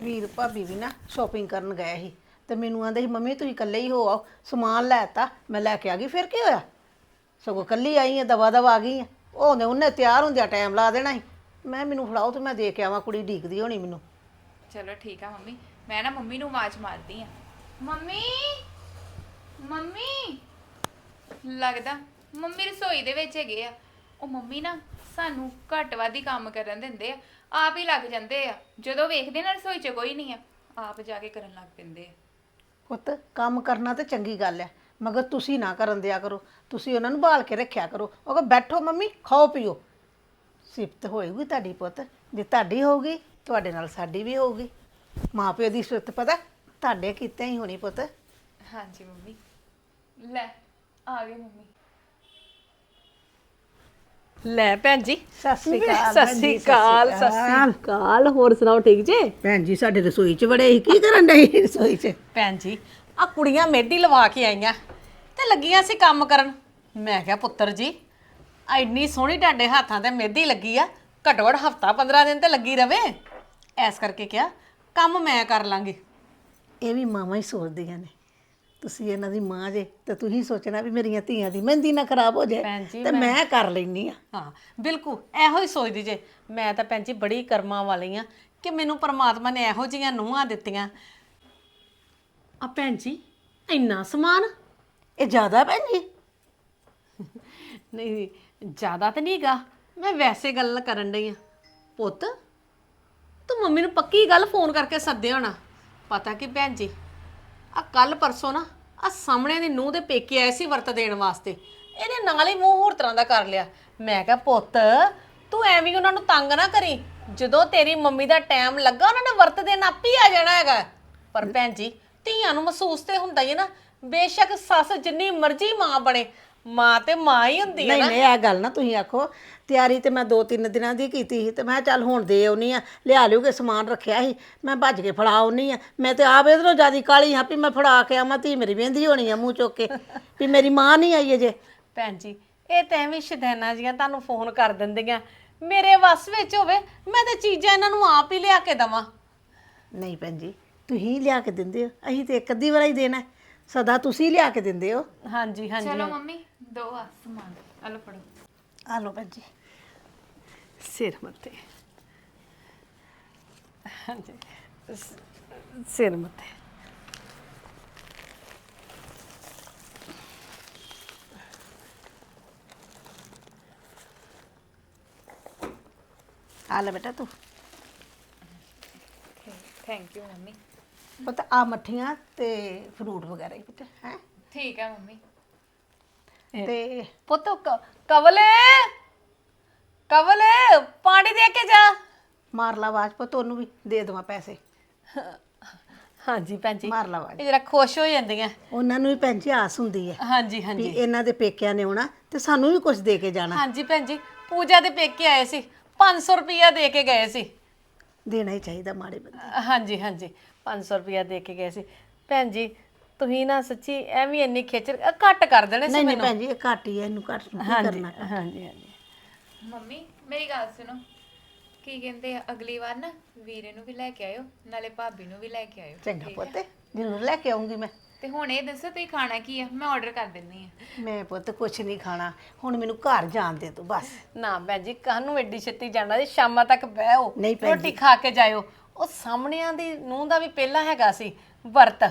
ਵੀਰ ਭਾਬੀ ਵੀ ਨਾ ਸ਼ਾਪਿੰਗ ਕਰਨ ਗਏ ਸੀ ਤੇ ਮੈਨੂੰ ਆਂਦੇ ਸੀ ਮੰਮੀ ਤੁਸੀਂ ਇਕੱਲੇ ਹੀ ਹੋ ਆਓ ਸਮਾਨ ਲੈਤਾ ਮੈਂ ਲੈ ਕੇ ਆ ਗਈ ਫਿਰ ਕੀ ਹੋਇਆ? ਸਗੋਂ ਇਕੱਲੀ ਆਈ ਆ ਦਵਾ ਦਵਾ ਆ ਗਈ ਆ। ਉਹਨੇ ਉਹਨੇ ਤਿਆਰ ਹੁੰਦਿਆਂ ਟਾਈਮ ਲਾ ਦੇਣਾ ਸੀ। ਮੈਂ ਮੈਨੂੰ ਫੜਾਓ ਤੇ ਮੈਂ ਦੇ ਕੇ ਆਵਾਂ ਕੁੜੀ ਢੀਕਦੀ ਹੋਣੀ ਮੈਨੂੰ। ਚਲੋ ਠੀਕ ਆ ਮੰਮੀ। ਮੈਂ ਨਾ ਮੰਮੀ ਨੂੰ ਆਵਾਜ਼ ਮਾਰਦੀ ਆ। ਮੰਮੀ! ਮੰਮੀ! ਲੱਗਦਾ ਮੰਮੀ ਰਸੋਈ ਦੇ ਵਿੱਚ ਹੈਗੇ ਆ। ਉਹ ਮੰਮੀ ਨਾ ਸਾਨੂੰ ਘੱਟ ਵੱਧ ਹੀ ਕੰਮ ਕਰਨ ਦਿੰਦੇ ਆ। ਆਪ ਹੀ ਲੱਗ ਜਾਂਦੇ ਆ। ਜਦੋਂ ਵੇਖਦੇ ਨਾ ਰਸੋਈ 'ਚ ਕੋਈ ਨਹੀਂ ਆ ਆਪ ਜਾ ਕੇ ਕਰਨ ਲੱਗ ਪੈਂਦੇ ਆ। ਪੁੱਤ ਕੰਮ ਕਰਨਾ ਤੇ ਚੰਗੀ ਗੱਲ ਹੈ ਮਗਰ ਤੁਸੀਂ ਨਾ ਕਰਨ ਦਿਆ ਕਰੋ। ਤੁਸੀਂ ਉਹਨਾਂ ਨੂੰ ਬਾਲ ਕੇ ਰੱਖਿਆ ਕਰੋ। ਉਹ ਕਹੋ ਬੈਠੋ ਮੰਮੀ ਖਾਓ ਪੀਓ। ਸਿਫਤ ਹੋਏਗੀ ਤੁਹਾਡੀ ਪੁੱਤ। ਜੇ ਤੁਹਾਡੀ ਹੋਊਗੀ ਤੁਹਾਡੇ ਨਾਲ ਸਾਡੀ ਵੀ ਹੋਊਗੀ। ਮਾਂ ਪਿਓ ਦੀ ਸਿਫਤ ਪਤਾ ਤੁਹਾਡੇ ਕੀਤੇ ਹੀ ਹੋਣੀ ਪੁੱਤ। ਹਾਂਜੀ ਮੰਮੀ। ਲੈ ਆ ਗਏ ਮੰਮੀ। ਲੈ ਭੈਣ ਜੀ। ਸਤਿ ਸ੍ਰੀ ਅਕਾਲ ਸਤਿ ਸ੍ਰੀ ਅਕਾਲ ਸਤਿ ਸ੍ਰੀ ਅਕਾਲ। ਹੋਰ ਸੁਣਾਓ ਠੀਕ ਜੇ? ਭੈਣ ਜੀ ਸਾਡੇ ਰਸੋਈ 'ਚ ਵੜੇ ਸੀ। ਕੀ ਕਰਨ ਡਏ ਰਸੋਈ 'ਚ? ਭੈਣ ਜੀ ਆ ਕੁੜੀਆਂ ਮਹਿੰਦੀ ਲਵਾ ਕੇ ਆਈਆਂ ਤੇ ਲੱਗੀਆਂ ਸੀ ਕੰਮ ਕਰਨ। ਮੈਂ ਕਿਹਾ ਪੁੱਤਰ ਜੀ ਐਨੀ ਸੋਹਣੀ ਤੁਹਾਡੇ ਹੱਥਾਂ ਤੇ ਮਹਿੰਦੀ ਲੱਗੀ ਆ ਘੱਟੋ ਘੱਟ ਹਫਤਾ 15 ਦਿਨ ਤੇ ਲੱਗੀ ਰਵੇ। ਐਸ ਕਰਕੇ ਕਿਹਾ ਕੰਮ ਮੈਂ ਕਰ ਲਾਂਗੀ। ਇਹ ਵੀ ਮਾਵਾਂ ਹੀ ਸੋਚਦੀਆਂ ਨੇ। ਤੁਸੀਂ ਇਹਨਾਂ ਦੀ ਮਾਂ ਜੇ ਤੇ ਤੁਸੀਂ ਸੋਚਣਾ ਵੀ ਮੇਰੀਆਂ ਧੀਆਂ ਦੀ ਮਹਿੰਦੀ ਨਾ ਖਰਾਬ ਹੋ ਜਾਏ ਭੈਣ ਜੀ, ਤੇ ਮੈਂ ਕਰ ਲੈਣੀ ਆ। ਹਾਂ ਬਿਲਕੁਲ ਇਹੋ ਹੀ ਸੋਚਦੀ ਜੇ। ਮੈਂ ਤਾਂ ਭੈਣ ਜੀ ਬੜੀ ਕਰਮਾਂ ਵਾਲੀ ਆ ਕਿ ਮੈਨੂੰ ਪਰਮਾਤਮਾ ਨੇ ਇਹੋ ਜੀਆਂ ਨੂੰਹਾਂ ਦਿੱਤੀਆਂ ਆ ਭੈਣ ਜੀ ਇੰਨਾ ਸਮਾਨ? ਇਹ ਜ਼ਿਆਦਾ ਭੈਣ ਜੀ। ਨਹੀਂ ਜ਼ਿਆਦਾ ਤਾਂ ਨਹੀਂਗਾ ਮੈਂ ਵੈਸੇ ਗੱਲ ਕਰਨ ਡਈ ਆ। ਪੁੱਤ ਤੂੰ ਮੰਮੀ ਨੂੰ ਪੱਕੀ ਗੱਲ ਫੋਨ ਕਰਕੇ ਸੱਦਿਆ ਹੋਣਾ। ਪਤਾ ਕੀ ਭੈਣ ਜੀ ਆ ਕੱਲ ਪਰਸੋਂ ਨਾ ਆ ਸਾਹਮਣੇ ਦੀ ਨੂੰਹ ਦੇ ਪੇਕੇ ਆਏ ਸੀ ਵਰਤ ਦੇਣ ਵਾਸਤੇ। ਇਹਨੇ ਨਾਲ ਹੀ ਮੂੰਹ ਹੋਰ ਤਰ੍ਹਾਂ ਦਾ ਕਰ ਲਿਆ। ਮੈਂ ਕਿਹਾ ਪੁੱਤ ਤੂੰ ਐਵੇਂ ਉਹਨਾਂ ਨੂੰ ਤੰਗ ਨਾ ਕਰੀ। ਜਦੋਂ ਤੇਰੀ ਮੰਮੀ ਦਾ ਟਾਈਮ ਲੱਗਾ ਉਹਨਾਂ ਨੇ ਵਰਤ ਦੇਣ ਆਪੇ ਹੀ ਆ ਜਾਣਾ ਹੈਗਾ। ਪਰ ਭੈਣ ਜੀ ਧੀਆਂ ਨੂੰ ਮਹਿਸੂਸ ਤੇ ਹੁੰਦਾ ਹੀ ਹੈ ਨਾ ਬੇਸ਼ੱਕ ਸੱਸ ਜਿੰਨੀ ਮਰਜ਼ੀ ਮਾਂ ਬਣੇ ਮਾਂ ਤੇ ਮਾਂ ਹੀ ਹੁੰਦੀ ਹੈ ਨਹੀਂ ਨਾ। ਨਹੀਂ ਇਹ ਗੱਲ ਨਾ ਤੁਸੀਂ ਆਖੋ ਤਿਆਰੀ ਤੇ ਮੈਂ ਦੋ ਤਿੰਨ ਦਿਨਾਂ ਦੀ ਕੀਤੀ ਸੀ ਤੇ ਮੈਂ ਕਿਹਾ ਚੱਲ ਹੁਣ ਦੇ ਆਉਣੀ ਆ ਲਿਆ ਲਿਓ ਕੇ ਸਮਾਨ ਰੱਖਿਆ ਸੀ ਮੈਂ ਭੱਜ ਕੇ ਫੜਾ ਆਉਣੀ ਆ ਮੈਂ ਤੇ ਆਪ ਇਧਰੋਂ ਜਿਆਦੀ ਕਾਲੀ ਹਾਂ ਵੀ ਮੈਂ ਫੜਾ ਕੇ ਆਵਾਂ ਧੀ ਮੇਰੀ ਵੇਂਦੀ ਹੋਣੀ ਆ ਮੂੰਹ ਚੁੱਕ ਕੇ ਵੀ ਮੇਰੀ ਮਾਂ ਨਹੀਂ ਆਈ ਅਜੇ। ਭੈਣ ਜੀ ਇਹ ਤਾਂ ਐਵੇਂ ਸ਼ਦੈਨਾ ਜੀਆਂ ਤੁਹਾਨੂੰ ਫੋਨ ਕਰ ਦਿੰਦੀਆਂ ਮੇਰੇ ਵੱਸ ਵਿੱਚ ਹੋਵੇ ਮੈਂ ਤਾਂ ਚੀਜ਼ਾਂ ਇਹਨਾਂ ਨੂੰ ਆਪ ਹੀ ਲਿਆ ਕੇ ਦਵਾਂ। ਨਹੀਂ ਭੈਣ ਜੀ ਤੁਸੀਂ ਲਿਆ ਕੇ ਦਿੰਦੇ ਹੋ। ਅਸੀਂ ਤੇ ਇੱਕ ਅੱਧੀ ਵਾਰ ਹੀ ਦੇਣਾ। ਹੈ। ਸਦਾ ਤੁਸੀਂ ਲਿਆ ਕੇ ਦਿੰਦੇ ਹੋ। ਹਾਂਜੀ ਹਾਂਜੀ। ਚਲੋ ਮੰਮੀ ਦੋ ਆ ਸਮਾਨ। ਹਲੋ ਫੜੋ। ਆ ਲਓ ਭੈਣ ਜੀ। ਸਿਰ ਮੱਥੇ। ਹਾਂਜੀ। ਸ- ਸਿਰ ਮੱਥੇ। ਆ ਲੈ ਬੇਟਾ ਤੂੰ। Thank you mummy. ਪਤਾ ਆ ਮੱਠੀਆਂ ਤੇ ਫਰੂਟ ਵਗੈਰਾ ਹੀ ਬੇਟਾ ਹੈ? ਠੀਕ ਹੈ ਮੰਮੀ। ਤੇ ਪੁੱਤ ਕ- ਕਵਲੇ ਕਵਲੇ ਪਾਣੀ ਦੇ ਕੇ ਜਾ। ਮਾਰ ਲਾ ਆਵਾਜ਼ ਪੁੱਤ ਉਹਨੂੰ ਵੀ ਦੇ ਦੇਵਾਂ ਪੈਸੇ। ਹਾਂਜੀ ਭੈਣ ਜੀ। ਮਾਰ ਲਾ ਆਵਾਜ਼। ਇਹ ਜਰਾ ਖੁਸ਼ ਹੋ ਜਾਂਦੀਆਂ। ਉਹਨਾਂ ਨੂੰ ਵੀ ਭੈਣ ਜੀ ਆਸ ਹੁੰਦੀ ਹੈ ਹਾਂਜੀ ਵੀ ਹਾਂਜੀ। ਇਹਨਾਂ ਦੇ ਪੇਕਿਆਂ ਨੇ ਆਉਣਾ ਤੇ ਸਾਨੂੰ ਵੀ ਕੁਝ ਦੇ ਕੇ ਜਾਣਾ। ਹਾਂਜੀ ਭੈਣ ਜੀ ਪੂਜਾ ਦੇ ਪੇਕੇ ਆਏ ਸੀ। 500 ਰੁਪਇਆ ਦੇ ਕੇ ਗਏ ਸੀ। ਦੇਣਾ ਹੀ ਚਾਹੀਦਾ ਮਾੜੇ ਬੰਦੇ ਹਾਂਜੀ ਹਾਂਜੀ। 500 ਰੁਪਇਆ ਦੇ ਕੇ ਗਏ ਸੀ। ਭੈਣ ਜੀ ਤੁਸੀਂ ਨਾ ਸੱਚੀ ਐਵੇਂ ਇੰਨੀ ਖੇਚ ਅ, ਘੱਟ ਕਰ ਦੇਣੇ ਸੀ ਨਹੀਂ ਨਹੀਂ ਮੈਨੂੰ। ਭੈਣ ਜੀ ਇਹ ਘੱਟ ਹੀ ਹੈ ਇਹਨੂੰ ਘੱਟ ਨਹੀਂ ਹਾਂਜੀ ਕਰਨਾ ਹਾਂਜੀ ਹਾਂਜੀ। ਮੰਮੀ ਮੇਰੀ ਗੱਲ ਸੁਣੋ। ਕੀ ਕਹਿੰਦੇ ਆ ਅਗਲੀ ਵਾਰ ਨਾ ਵੀਰੇ ਨੂੰ ਵੀ ਲੈ ਕੇ ਆਇਓ ਨਾਲੇ ਭਾਬੀ ਨੂੰ ਵੀ ਲੈ ਕੇ ਆਇਓ ਚੰਗਾ ਪੁੱਤ ਜਿਹਨੂੰ ਲੈ ਕੇ ਆਉਂਗੀ ਮੈਂ। ਤੇ ਹੁਣ ਇਹ ਦੱਸੋ ਤੁਸੀਂ ਖਾਣਾ ਕੀ ਆ? ਮੈਂ ਆਰਡਰ ਕਰ ਦਿੰਨੀ ਆ ਮੈਂ ਪੁੱਤ ਕੁਝ ਨਹੀਂ ਖਾਣਾ ਹੁਣ ਮੈਨੂੰ ਘਰ ਜਾਣ ਦੇ ਤੂੰ ਬਸ। ਨਾ ਭੈਣ ਜੀ ਕਾਹਨੂੰ ਐਡੀ ਛੇਤੀ ਜਾਣਾ ਜੀ ਸ਼ਾਮਾਂ ਤੱਕ ਬਹਿਓ ਨਹੀਂ ਭੈਣ ਰੋਟੀ ਖਾ ਕੇ ਜਾਇਓ। ਉਹ ਸਾਹਮਣਿਆਂ ਦੀ ਨੂੰਹ ਦਾ ਵੀ ਪਹਿਲਾਂ ਹੈਗਾ ਸੀ, ਵਰਤ।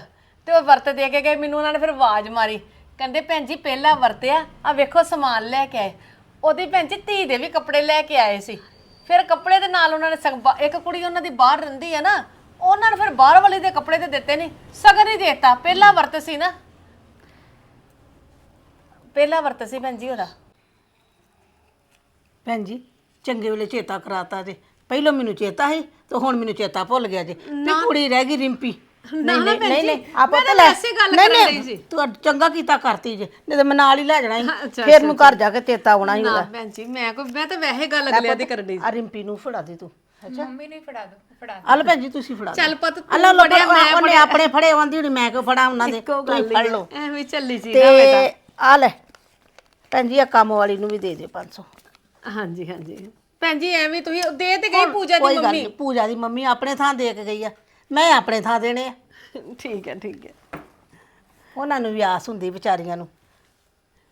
ਤੇ ਉਹ ਵਰਤ ਦੇ ਕੇ ਗਏ, ਮੈਨੂੰ ਉਹਨਾਂ ਨੇ ਫਿਰ ਆਵਾਜ਼ ਮਾਰੀ। ਕਹਿੰਦੇ, ਭੈਣ ਜੀ, ਪਹਿਲਾ ਵਰਤਿਆ ਆ ਵੇਖੋ ਸਮਾਨ ਲੈ ਕੇ ਆਏ। ਉਹਦੀ ਭੈਣ ਜੀ ਧੀ ਦੇ ਵੀ ਕੱਪੜੇ ਲੈ ਕੇ ਆਏ ਸੀ। ਫਿਰ ਕੱਪੜੇ ਦੇ ਨਾਲ ਉਹਨਾਂ ਨੇ ਸਗ- ਬਾ- ਇੱਕ ਕੁੜੀ ਉਹਨਾਂ ਦੀ ਬਾਹਰ ਰਹਿੰਦੀ ਹੈ ਨਾ, ਉਹਨਾਂ ਨੇ ਫਿਰ ਬਾਹਰ ਵਾਲੀ ਦੇ ਕੱਪੜੇ ਤੇ ਦਿੱਤੇ ਨਹੀਂ ਸਗਨ ਹੀ ਦੇਤਾ। ਪਹਿਲਾ ਵਰਤ ਸੀ ਨਾ। ਪਹਿਲਾ ਵਰਤ ਸੀ ਭੈਣ ਜੀ ਉਹਦਾ। ਭੈਣ ਜੀ, ਚੰਗੇ ਵੇਲੇ ਚੇਤਾ ਕਰਾਤਾ ਜੇ। ਪਹਿਲਾਂ ਮੈਨੂੰ ਚੇਤਾ ਸੀ ਤੇ ਹੁਣ ਮੈਨੂੰ ਚੇਤਾ ਭੁੱਲ ਗਿਆ ਜੇ। ਤੇ ਕੁੜੀ ਰਹਿ ਗਈ ਰਿੰਪੀ। ਨਹੀਂ ਨਹੀਂ ਨਹੀਂ ਨਹੀਂ ਆਪਾਂ ਤਾਂ ਵੈਸੇ ਗੱਲ ਨਹੀਂ, ਡਈ ਸੀ। ਤੂੰ ਚੰਗਾ ਕੀਤਾ ਕਰਤੀ ਜੇ ਨਹੀਂ ਤਾਂ ਮੈਂ ਨਾਲ ਹੀ ਲੈ ਜਾਣਾ ਸੀ। ਅੱਛਾ, ਫਿਰ ਨੂੰ ਘਰ ਜਾ ਕੇ ਚੇਤਾ ਆਉਣਾ ਸੀ ਨਾ ਉਹਦਾ। ਭੈਣ ਜੀ ਮੈਂ ਕੋਈ ਮੈਂ ਤਾਂ ਵੈਸੇ ਗੱਲ ਅਗਲਿਆਂ ਦੀ ਕਰਨੀ ਆ ਰਿੰਪੀ ਨੂੰ ਫੜਾ ਦੇ ਤੂੰ ਮੰਮੀ ਨੂੰ ਹੀ ਫੜਾ ਦਿਓ ਫੜਾ ਦਿਓ। ਆ ਲੈ ਭੈਣ ਜੀ ਤੁਸੀਂ ਫੜਾ ਚੱਲ ਪੁੱਤ ਤੂੰ ਅੱਲਾ ਫੜਿਆ ਮੈਂ ਉਹਨੇ ਆਪਣੇ ਫੜੇ ਆਉਂਦੀ ਹੁਣੀ ਮੈਂ ਕਿਉਂ ਫੜਾ ਉਹਨਾਂ ਦੇ? ਤੁਸੀਂ ਫੜ ਹੀ ਲਓ। ਐਵੇਂ ਚੱਲੀ ਜੀ ਤੇ ਨਾ ਬੇਟਾ ਆ ਲੈ ਭੈਣ ਜੀ ਆ ਕੰਮ ਵਾਲੀ ਨੂੰ ਵੀ ਦੇ ਦੇ 500 ਹਾਂਜੀ ਹਾਂਜੀ। ਭੈਣ ਜੀ ਐਵੇਂ ਤੁਸੀਂ ਦੇ ਤੇ ਗਈ ਪੂਜਾ ਕੋਈ ਦੀ ਗੱਲ ਮੰਮੀ? ਨਹੀਂ ਪੂਜਾ ਦੀ ਮੰਮੀ ਆਪਣੇ ਥਾਂ ਦੇ ਕੇ ਗਈ ਆ। ਮੈਂ ਆਪਣੇ ਥਾਂ ਦੇਣੇ ਆ। ਠੀਕ ਹੈ ਠੀਕ ਹੈ। ਉਹਨਾਂ ਨੂੰ ਵੀ ਆਸ ਹੁੰਦੀ ਵਿਚਾਰੀਆਂ ਨੂੰ।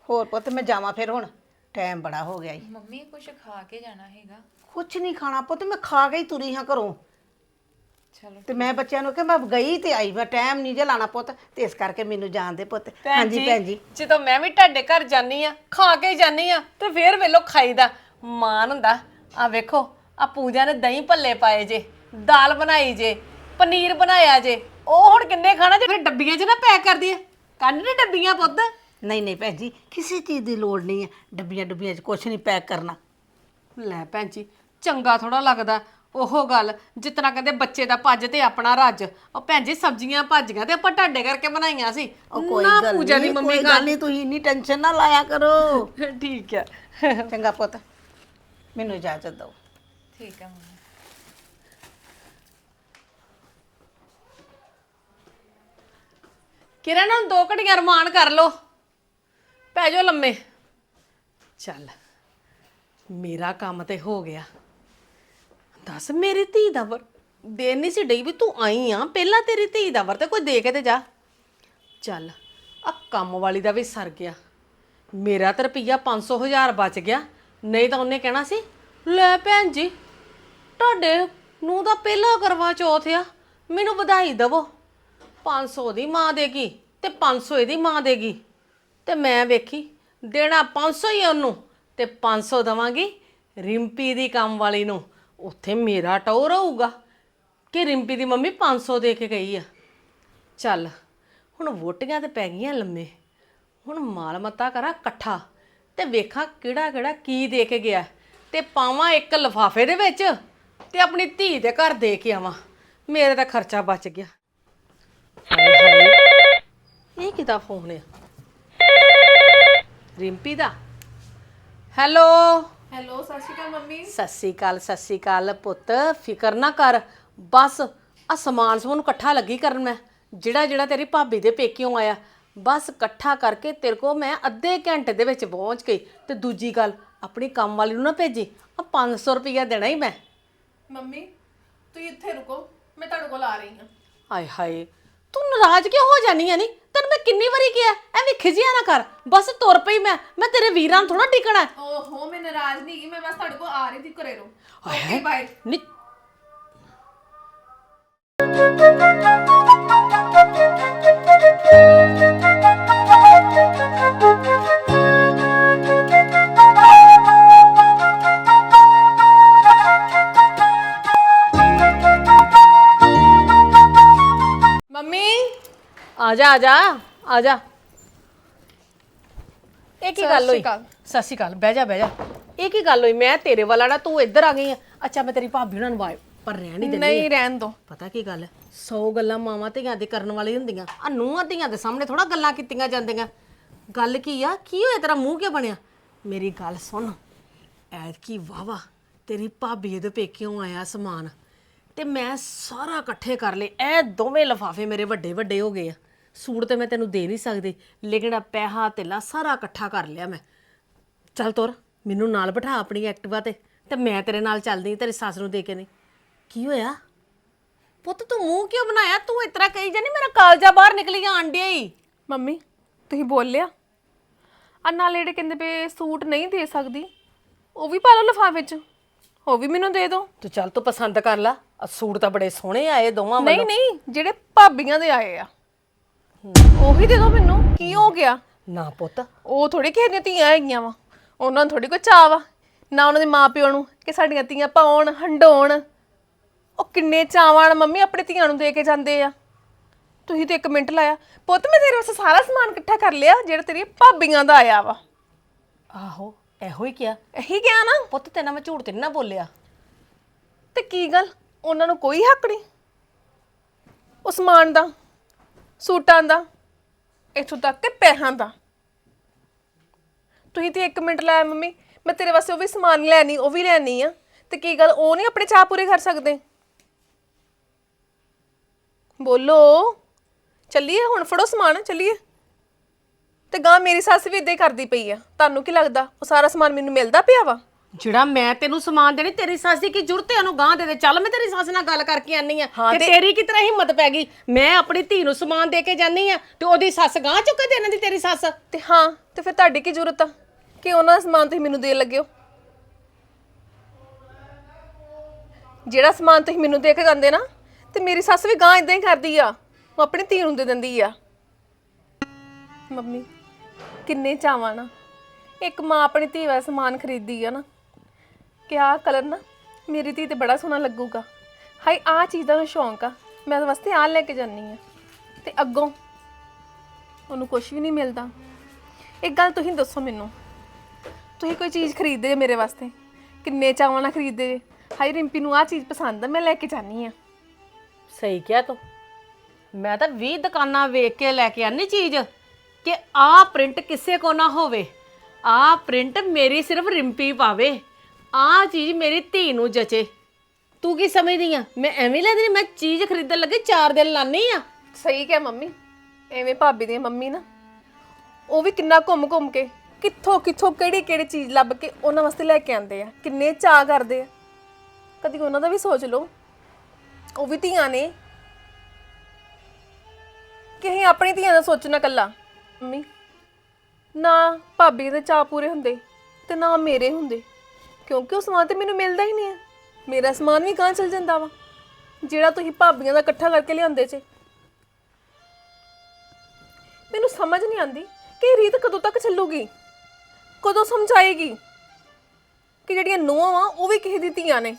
ਹੋਰ ਪੁੱਤ ਮੈਂ ਜਾਵਾਂ ਫਿਰ ਹੁਣ। ਟਾਈਮ ਬੜਾ ਹੋ ਗਿਆ ਈ ਮੰਮੀ ਕੁਝ ਖਾ ਕੇ ਜਾਣਾ ਹੈਗਾ। ਕੁਛ ਨਹੀਂ ਖਾਣਾ ਪੁੱਤ ਮੈਂ ਖਾ ਕੇ ਹੀ ਤੁਰੀ ਹਾਂ ਘਰੋਂ। ਚਲੋ ਤੇ ਮੈਂ ਬੱਚਿਆਂ ਨੂੰ ਕਿ ਮੈਂ ਗਈ ਤੇ ਆਈ ਮੈਂ ਟਾਈਮ ਨਹੀਂ ਜੇ ਲਾਣਾ ਪੁੱਤ। ਤੇ ਇਸ ਕਰਕੇ ਮੈਨੂੰ ਜਾਣ ਦੇ ਪੁੱਤ। ਹਾਂਜੀ ਭੈਣ ਜੀ। ਜਦੋਂ ਮੈਂ ਵੀ ਤੁਹਾਡੇ ਘਰ ਜਾਨੀ ਆ ਖਾ ਕੇ ਜਾਨੀ ਆ ਤੇ ਫੇਰ ਵੇਲੋ ਖਾਈਦਾ। ਮਾਨ ਹੁੰਦਾ। ਆ ਵੇਖੋ ਆ ਪੂਜਾ ਨੇ ਦਹੀਂ ਭੱਲੇ ਪਾਏ ਜੇ ਦਾਲ ਬਣਾਈ ਜੇ ਪਨੀਰ ਬਣਾਇਆ ਜੇ ਉਹ ਹੁਣ ਕਿੰਨੇ ਖਾਣਾ ਜੇ? ਫਿਰ ਡੱਬੀਆਂ 'ਚ ਨਾ ਪੈਕ ਕਰਦੀ ਆ ਕੱਢ ਨੇ ਡੱਬੀਆਂ ਪੁੱਤ। ਨਹੀਂ ਨਹੀਂ ਭੈਣ ਜੀ ਕਿਸੇ ਚੀਜ਼ ਦੀ ਲੋੜ ਨਹੀਂ ਹੈ। ਡੱਬੀਆਂ ਡੱਬੀਆਂ 'ਚ ਕੁਛ ਨਹੀਂ ਪੈਕ ਕਰਨਾ। ਲੈ ਭੈਣ ਜੀ ਚੰਗਾ ਥੋੜਾ ਲੱਗਦਾ। ਉਹ ਗੱਲ ਜਿਤਨਾ ਕਹਿੰਦੇ ਬੱਚੇ ਦਾ ਭੱਜ ਤੇ ਆਪਣਾ ਰੱਜ। ਉਹ ਭੈਣ ਜੀ ਸਬਜ਼ੀਆਂ ਭਾਜੀਆਂ ਤੇ ਆਪਾਂ ਢਾਡੇ ਕਰਕੇ ਬਣਾਈਆਂ ਸੀ। ਉਹ ਕੋਈ ਨਾ ਗੱਲ ਪੂਜਾ ਦੀ ਨਹੀਂ ਮੰਮੀ ਕੋਈ ਗੱਲ ਨਹੀਂ ਤੁਸੀਂ ਇੰਨੀ ਟੈਨਸ਼ਨ ਨਾ ਲਾਇਆ ਕਰੋ। ਠੀਕ ਹੈ। ਚੰਗਾ ਪੁੱਤ। ਮੈਨੂੰ ਇਜਾਜ਼ਤ ਦਿਓ। ਠੀਕ ਹੈ ਮੰਮੀ। ਕਿਰਨ ਨੂੰ ਦੋ ਘੜੀਆਂ ਰਮਾਨ ਕਰ ਲੋ ਪੈ ਜਾਓ ਲੰਮੇ। ਚੱਲ, ਮੇਰਾ ਕੰਮ ਤੇ ਹੋ ਗਿਆ। ਦੱਸ, ਮੇਰੀ ਧੀ ਦਾ ਵਰ ਦੇ ਨਹੀਂ ਸੀ ਡਈ ਵੀ ਤੂੰ ਆਈ ਆ। ਪਹਿਲਾਂ ਤੇਰੀ ਧੀ ਦਾ ਵਰ ਤੇ ਕੋਈ ਦੇ ਕੇ ਤੇ ਜਾ। ਚੱਲ ਆ ਕੰਮ ਵਾਲੀ ਦਾ ਵੀ ਸਰ ਗਿਆ। ਮੇਰਾ ਤਾਂ ਰੁਪਈਆ 500 ਹਜ਼ਾਰ ਬਚ ਗਿਆ। ਨਹੀਂ ਤਾਂ ਉਹਨੇ ਕਹਿਣਾ ਸੀ, ਲੈ ਭੈਣ ਜੀ, ਤੁਹਾਡੇ ਨੂੰ ਤਾਂ ਪਹਿਲਾ ਕਰਵਾ ਚੌਥ ਆ, ਮੈਨੂੰ ਵਧਾਈ ਦਵੋ। 500 ਦੀ ਮਾਂ ਦੇਗੀ ਤੇ 500 ਇਹਦੀ ਮਾਂ ਦੇਗੀ। ਤੇ ਮੈਂ ਵੇਖੀ, ਦੇਣਾ 500 ਹੀ ਆ ਉਹਨੂੰ, ਤੇ 500 ਦਵਾਂਗੀ ਰਿੰਪੀ ਦੀ ਕੰਮ ਵਾਲੀ ਨੂੰ। ਉੱਥੇ ਮੇਰਾ ਟੌਰ ਰਹੂਗਾ ਕਿ ਰਿੰਪੀ ਦੀ ਮੰਮੀ 500 ਦੇ ਕੇ ਗਈ ਆ। ਚੱਲ, ਹੁਣ ਵੋਟੀਆਂ ਤੇ ਪੈ ਗਈਆਂ ਲੰਮੇ। ਹੁਣ ਮਾਲ ਮੱਤਾ ਕਰਾਂ ਇਕੱਠਾ। ਤੇ ਵੇਖਾਂ ਕਿਹੜਾ ਕਿਹੜਾ ਕੀ ਦੇ ਕੇ ਗਿਆ। ਤੇ ਪਾਵਾਂ ਇੱਕ ਲਫਾਫੇ ਦੇ ਵਿੱਚ ਤੇ ਆਪਣੀ ਧੀ ਦੇ ਘਰ ਦੇ ਕੇ ਆਵਾਂ। ਮੇਰੇ ਦਾ ਖਰਚਾ ਬਚ ਗਿਆ। ਇਹ ਕਿਦਾ ਫੋਨ ਆ? ਰਿੰਪੀ ਦਾ? ਹੈਲੋ? ਹੈਲੋ ਸਤਿ ਸ਼੍ਰੀ ਅਕਾਲ ਮੰਮੀ। ਸਤਿ ਸ੍ਰੀ ਅਕਾਲ ਸਤਿ ਸ੍ਰੀ ਅਕਾਲ ਪੁੱਤ ਫਿਕਰ ਨਾ ਕਰ। ਬਸ ਆ ਸਮਾਨ ਸਮੂਨ ਇਕੱਠਾ ਲੱਗੀ ਕਰਨ ਮੈਂ ਜਿਹੜਾ ਜਿਹੜਾ ਤੇਰੀ ਭਾਬੀ ਦੇ ਪੇਕਿਓਂ ਆਇਆ। ਬਸ ਇਕੱਠਾ ਕਰਕੇ ਤੇਰੇ ਕੋ ਮੈਂ ਅੱਧੇ ਘੰਟੇ ਦੇ ਵਿੱਚ ਪਹੁੰਚ ਗਈ। ਤੇ ਦੂਜੀ ਗੱਲ ਆਪਣੀ ਕੰਮ ਵਾਲੀ ਨੂੰ ਨਾ ਭੇਜੀ। ਆ 500 ਰੁਪਇਆ ਦੇਣਾ ਹੀ ਮੈਂ। ਮੰਮੀ ਤੁਸੀਂ ਇੱਥੇ ਰੁਕੋ ਮੈਂ ਤੁਹਾਡੇ ਕੋਲ ਆ ਰਹੀ ਹਾਂ। ਹਾਏ ਹਾਏ ਤੂੰ ਨਾਰਾਜ਼ ਕਿਉਂ ਹੋ ਜਾਨੀ ਆ ਨੀ? ਤੈਨੂੰ ਮੈਂ ਕਿੰਨੀ ਵਾਰੀ ਕਿਹਾ ਐਵੇਂ ਖਿਜਿਆ ਨਾ ਕਰ। ਬਸ ਤੁਰ ਪਈ ਮੈਂ ਮੈਂ ਤੇਰੇ ਵੀਰਾਂ ਨੂੰ ਥੋੜਾ ਟਿਕਣਾ। ਓਹੋ ਮੈਂ ਨਾਰਾਜ਼ ਨਹੀਂ ਗਈ ਮੈਂ ਬਸ ਤੁਹਾਡੇ ਕੋਲ ਆ ਰਹੀ ਸੀ ਘਰੇ ਰੋ ਓਕੇ ਬਾਏ ਨੀ। ਆ ਜਾ ਆ ਜਾ ਇਹ ਕੀ ਗੱਲ ਹੋਈ। ਸਤਿ ਸ਼੍ਰੀ ਅਕਾਲ ਬਹਿ ਜਾ ਬਹਿ ਜਾ। ਇਹ ਕੀ ਗੱਲ ਹੋਈ? ਮੈਂ ਤੇਰੇ ਵੱਲ ਆਣਾ ਤੂੰ ਇੱਧਰ ਆ ਗਈ ਆ। ਅੱਛਾ ਮੈਂ ਤੇਰੀ ਭਾਬੀ ਉਹਨਾਂ ਨੂੰ ਪਰ ਰਹਿਣ ਨਹੀਂ ਦਿੰਦੀ। ਨਹੀਂ ਰਹਿਣ ਦੋ। ਪਤਾ ਕੀ ਗੱਲ? ਹੈ 100 ਗੱਲਾਂ ਮਾਵਾਂ ਧੀਆਂ ਦੇ ਕਰਨ ਵਾਲੀ ਹੁੰਦੀਆਂ। ਆ ਨੂੰਹਾਂ ਧੀਆਂ ਦੇ ਸਾਹਮਣੇ ਥੋੜਾ ਗੱਲਾਂ ਕੀਤੀਆਂ ਜਾਂਦੀਆਂ। ਗੱਲ ਕੀ ਆ? ਕੀ ਹੋਇਆ? ਤੇਰਾ ਮੂੰਹ ਕਿਉਂ ਬਣਿਆ? ਮੇਰੀ ਗੱਲ ਸੁਣ। ਐਤ ਕੀ ਵਾਵਾ ਤੇਰੀ ਭਾਬੀ ਦੇ ਪੇਕਿਓਂ ਆਇਆ ਸਮਾਨ। ਤੇ ਮੈਂ ਸਾਰਾ ਇਕੱਠੇ ਕਰ ਲਏ। ਇਹ ਦੋਵੇਂ ਲਫਾਫੇ ਮੇਰੇ ਵੱਡੇ ਵੱਡੇ ਹੋ ਗਏ ਆ। ਸੂਟ ਤੇ ਮੈਂ ਤੈਨੂੰ ਦੇ ਨਹੀਂ ਸਕਦੀ ਲੇਕਿਨ ਆ ਪੈਸਾ ਤੇਲਾ ਸਾਰਾ ਇਕੱਠਾ ਕਰ ਲਿਆ ਮੈਂ। ਚੱਲ ਤੁਰ ਮੈਨੂੰ ਨਾਲ ਬਿਠਾ ਆਪਣੀ ਐਕਟਿਵਾ ਤੇ ਤੇ ਮੈਂ ਤੇਰੇ ਨਾਲ ਚੱਲਦੀ ਤੇਰੀ ਸੱਸ ਨੂੰ ਦੇ ਕੇ ਨਹੀਂ। ਕੀ ਹੋਇਆ? ਪੁੱਤ ਤੂੰ ਮੂੰਹ ਕਿਉਂ ਬਣਾਇਆ? ਤੂੰ ਇਤਰਾ ਕਹੀ ਜਾਨੀ ਮੇਰਾ ਕਾਲਜਾ ਬਾਹਰ ਨਿਕਲੀ ਆਂਡਿਆ ਹੀ ਮੰਮੀ ਤੁਸੀਂ ਬੋਲਿਆ। ਆ ਨਾਲੇ ਜਿਹੜੇ ਕਹਿੰਦੇ ਪਏ ਸੂਟ ਨਹੀਂ ਦੇ ਸਕਦੀ ਉਹ ਵੀ ਪਾ ਲਓ ਲਿਫਾਫੇ 'ਚ ਉਹ ਵੀ ਮੈਨੂੰ ਦੇ ਦਿਓ। ਤੂੰ ਚੱਲ ਤੂੰ ਪਸੰਦ ਕਰ ਲਾ ਆਹ ਸੂਟ ਤਾਂ ਬੜੇ ਸੋਹਣੇ ਆਏ ਦੋਵਾਂ ਨਹੀਂ ਨਹੀਂ ਜਿਹੜੇ ਭਾਬੀਆਂ ਦੇ ਆਏ ਆ। ਉਹ ਦੇ ਦਿਓ ਮੈਨੂੰ। ਕੀ ਹੋ ਗਿਆ? ਨਾ ਪੁੱਤ। ਉਹ ਥੋੜੀ ਕਿਸੇ ਦੀਆਂ ਧੀਆਂ ਹੈਗੀਆਂ ਵਾ। ਉਹਨਾਂ ਨੂੰ ਥੋੜੀ ਕੋਈ ਚਾਅ ਵਾ। ਨਾ ਉਹਨਾਂ ਦੇ ਮਾਪਿਆਂ ਨੂੰ ਕਿ ਸਾਡੀਆਂ ਧੀਆਂ ਪਾਉਣ ਹੰਡਾਉਣ। ਉਹ ਕਿੰਨੇ ਚਾਵਾਂ ਨਾਲ ਮੰਮੀ ਆਪਣੇ ਧੀਆਂ ਨੂੰ ਦੇ ਕੇ ਜਾਂਦੇ ਆ। ਤੁਸੀਂ ਤੇ ਇੱਕ ਮਿੰਟ ਲਾਇਆ। ਪੁੱਤ ਮੈਂ ਤੇਰੇ ਵਾਸਤੇ ਸਾਰਾ ਸਮਾਨ ਇਕੱਠਾ ਕਰ ਲਿਆ ਜਿਹੜਾ ਤੇਰੀ ਭਾਬੀਆਂ ਦਾ ਆਇਆ ਵਾ। ਆਹੋ ਇਹੋ ਹੀ ਕਿਹਾ। ਇਹੀ ਕਿਹਾ ਨਾ। ਪੁੱਤ ਤੇਨਾਂ ਮੈਂ ਝੂਠ ਤੇ ਨੀ ਨਾ ਬੋਲਿਆ। ਤੇ ਕੀ ਗੱਲ? ਉਹਨਾਂ ਨੂੰ ਕੋਈ ਹੱਕ ਨਹੀਂ ਉਹ ਸਮਾਨ ਦਾ। ਸੂਟਾਂ ਦਾ, ਇੱਥੋਂ ਤੱਕ ਕਿ ਪੈਸਿਆਂ ਦਾ। ਤੁਸੀਂ ਤੇ 1 ਮਿੰਟ ਲਾਇਆ ਮੰਮੀ, ਮੈਂ ਤੇਰੇ ਵਾਸਤੇ ਉਹ ਵੀ ਸਮਾਨ ਲੈਣੀ, ਉਹ ਵੀ ਲੈਣੀ ਆ। ਤੇ ਕੀ ਗੱਲ, ਉਹ ਨਹੀਂ ਆਪਣੇ ਚਾਹ ਪੂਰੇ ਕਰ ਸਕਦੇ? ਬੋਲੋ, ਚੱਲੀਏ ਹੁਣ, ਫੜੋ ਸਮਾਨ, ਚੱਲੀਏ। ਤੇ ਗਾਂ ਮੇਰੀ ਸੱਸ ਵੀ ਇਦਾਂ ਹੀ ਕਰਦੀ ਪਈ ਆ। ਤੁਹਾਨੂੰ ਕੀ ਲੱਗਦਾ, ਉਹ ਸਾਰਾ ਸਮਾਨ ਮੈਨੂੰ ਮਿਲਦਾ ਪਿਆ ਵਾ? ਜਿਹੜਾ ਮੈਂ ਤੈਨੂੰ ਸਮਾਨ ਦੇਣੀ ਤੇਰੀ ਸੱਸ ਦੀ ਕੀ ਜ਼ਰੂਰਤ ਹੈ? ਉਹਨੂੰ ਗਾਂ ਦੇ ਦੇ। ਚੱਲ ਮੈਂ ਤੇਰੀ ਸੱਸ ਨਾਲ ਗੱਲ ਕਰਕੇ ਆਨੀ ਆ। ਤੇ ਤੇਰੀ ਕੀ ਤਰ੍ਹਾਂ ਹਿੰਮਤ ਪੈ ਗਈ? ਮੈਂ ਆਪਣੀ ਧੀ ਨੂੰ ਸਮਾਨ ਦੇ ਕੇ ਜਾਨੀ ਆ ਤੇ ਉਹਦੀ ਸੱਸ ਗਾਂ ਚੁੱਕ ਕੇ ਦੇਣ ਦੀ ਤੇਰੀ ਸੱਸ? ਤੇ ਹਾਂ ਤੇ ਫਿਰ ਤੁਹਾਡੀ ਕੀ ਜ਼ਰੂਰਤ ਆ? ਕਿ ਉਹਨਾਂ ਦਾ ਸਮਾਨ ਤੁਸੀਂ ਮੈਨੂੰ ਦੇਣ ਲੱਗੇ ਹੋ? ਜਿਹੜਾ ਸਮਾਨ ਤੁਸੀਂ ਮੈਨੂੰ ਦੇ ਕੇ ਜਾਂਦੇ ਨਾ ਤੇ ਮੇਰੀ ਸੱਸ ਵੀ ਗਾਂ ਇਦਾਂ ਹੀ ਕਰਦੀ ਆ। ਉਹ ਆਪਣੀ ਧੀ ਨੂੰ ਦੇ ਦਿੰਦੀ ਆ। ਮੰਮੀ ਕਿੰਨੇ ਚਾਵਾਂ ਨਾ। ਇੱਕ ਮਾਂ ਆਪਣੀ ਧੀ ਵਾਸਤੇ ਸਮਾਨ ਖਰੀਦਦੀ ਆ ਨਾ। ਕਿ ਆਹ ਕਲਰ ਨਾ ਮੇਰੀ ਧੀ ਤੇ ਬੜਾ ਸੋਹਣਾ ਲੱਗੂਗਾ। ਹਾਈ ਆਹ ਚੀਜ਼ ਦਾ ਨੂੰ ਸ਼ੌਂਕ ਆ। ਮੈਂ ਉਹਦੇ ਵਾਸਤੇ ਆਹ ਲੈ ਕੇ ਜਾਨੀ ਆ ਤੇ ਅੱਗੋਂ ਉਹਨੂੰ ਕੁਝ ਵੀ ਨਹੀਂ ਮਿਲਦਾ। ਇੱਕ ਗੱਲ ਤੁਸੀਂ ਦੱਸੋ ਮੈਨੂੰ। ਤੁਸੀਂ ਕੋਈ ਚੀਜ਼ ਖਰੀਦਦੇ ਜੇ ਮੇਰੇ ਵਾਸਤੇ? ਕਿੰਨੇ ਚਾਵਾਂ ਨਾਲ ਖਰੀਦਦੇ ਜੇ? ਹਾਈ ਰਿੰਪੀ ਨੂੰ ਆਹ ਚੀਜ਼ ਪਸੰਦ ਆ, ਮੈਂ ਲੈ ਕੇ ਜਾਨੀ ਆ ਸਹੀ ਕਿਹਾ ਤੂੰ। ਮੈਂ ਤਾਂ 20 ਦੁਕਾਨਾਂ ਵੇਖ ਕੇ ਲੈ ਕੇ ਆਨੀ ਚੀਜ਼। ਕਿ ਆਹ ਪ੍ਰਿੰਟ ਕਿਸੇ ਕੋ ਨਾ ਹੋਵੇ। ਆਹ ਪ੍ਰਿੰਟ ਮੇਰੀ ਸਿਰਫ ਰਿੰਪੀ ਪਾਵੇ। ਆਹ ਚੀਜ਼ ਮੇਰੀ ਧੀ ਨੂੰ ਜਚੇ। ਤੂੰ ਕੀ ਸਮਝਦੀ ਆ? ਮੈਂ ਐਵੇਂ ਲੈਂਦੀ ਮੈਂ ਚੀਜ਼ ਖਰੀਦਣ ਲੱਗੇ 4 ਦਿਨ ਲਾਨੀ ਆ। ਸਹੀ ਕਿਹਾ ਮੰਮੀ, ਐਵੇਂ ਭਾਬੀ ਦੀ ਮੰਮੀ ਨਾ, ਉਹ ਵੀ ਕਿੰਨਾ ਘੁੰਮ ਘੁੰਮ ਕੇ, ਕਿੱਥੋਂ ਕਿੱਥੋਂ, ਕਿਹੜੀ ਕਿਹੜੀ ਚੀਜ਼ ਲੱਭ ਕੇ ਉਹਨਾਂ ਵਾਸਤੇ ਲੈ ਕੇ ਆਉਂਦੇ ਆ, ਕਿੰਨੇ ਚਾਅ ਕਰਦੇ ਆ। ਕਦੀ ਉਹਨਾਂ ਦਾ ਵੀ ਸੋਚ ਲਓ, ਉਹ ਵੀ ਧੀਆਂ ਨੇ। ਕਿ ਅਸੀਂ ਆਪਣੀ ਧੀਆਂ ਦਾ ਸੋਚਣਾ ਕੱਲਾ ਮੰਮੀ, ਨਾ ਭਾਬੀ ਦੇ ਚਾਅ ਪੂਰੇ ਹੁੰਦੇ ਤੇ ਨਾ ਮੇਰੇ ਹੁੰਦੇ। ਕਿਉਂਕਿ ਉਹ ਸਮਾਨ ਤੇ ਮੈਨੂੰ ਮਿਲਦਾ ਹੀ ਨਹੀਂ ਹੈ। ਮੇਰਾ ਸਮਾਨ ਵੀ ਗਾਂ ਚਲ ਜਾਂਦਾ ਵਾ? ਜਿਹੜਾ ਤੁਸੀਂ ਭਾਬੀਆਂ ਦਾ ਇਕੱਠਾ ਕਰਕੇ ਲਿਆਉਂਦੇ ਜੇ। ਮੈਨੂੰ ਸਮਝ ਨਹੀਂ ਆਂਦੀ ਕਿ ਇਹ ਰੀਤ ਕਦੋਂ ਤੱਕ ਚੱਲੂਗੀ? ਕਦੋਂ ਸਮਝਾਏਗੀ? ਕਿ ਜਿਹੜੀਆਂ ਨੂੰਹਾਂ ਵਾ, ਉਹ ਵੀ ਕਿਸੇ ਦੀ ਧੀਆਂ ਨੇ।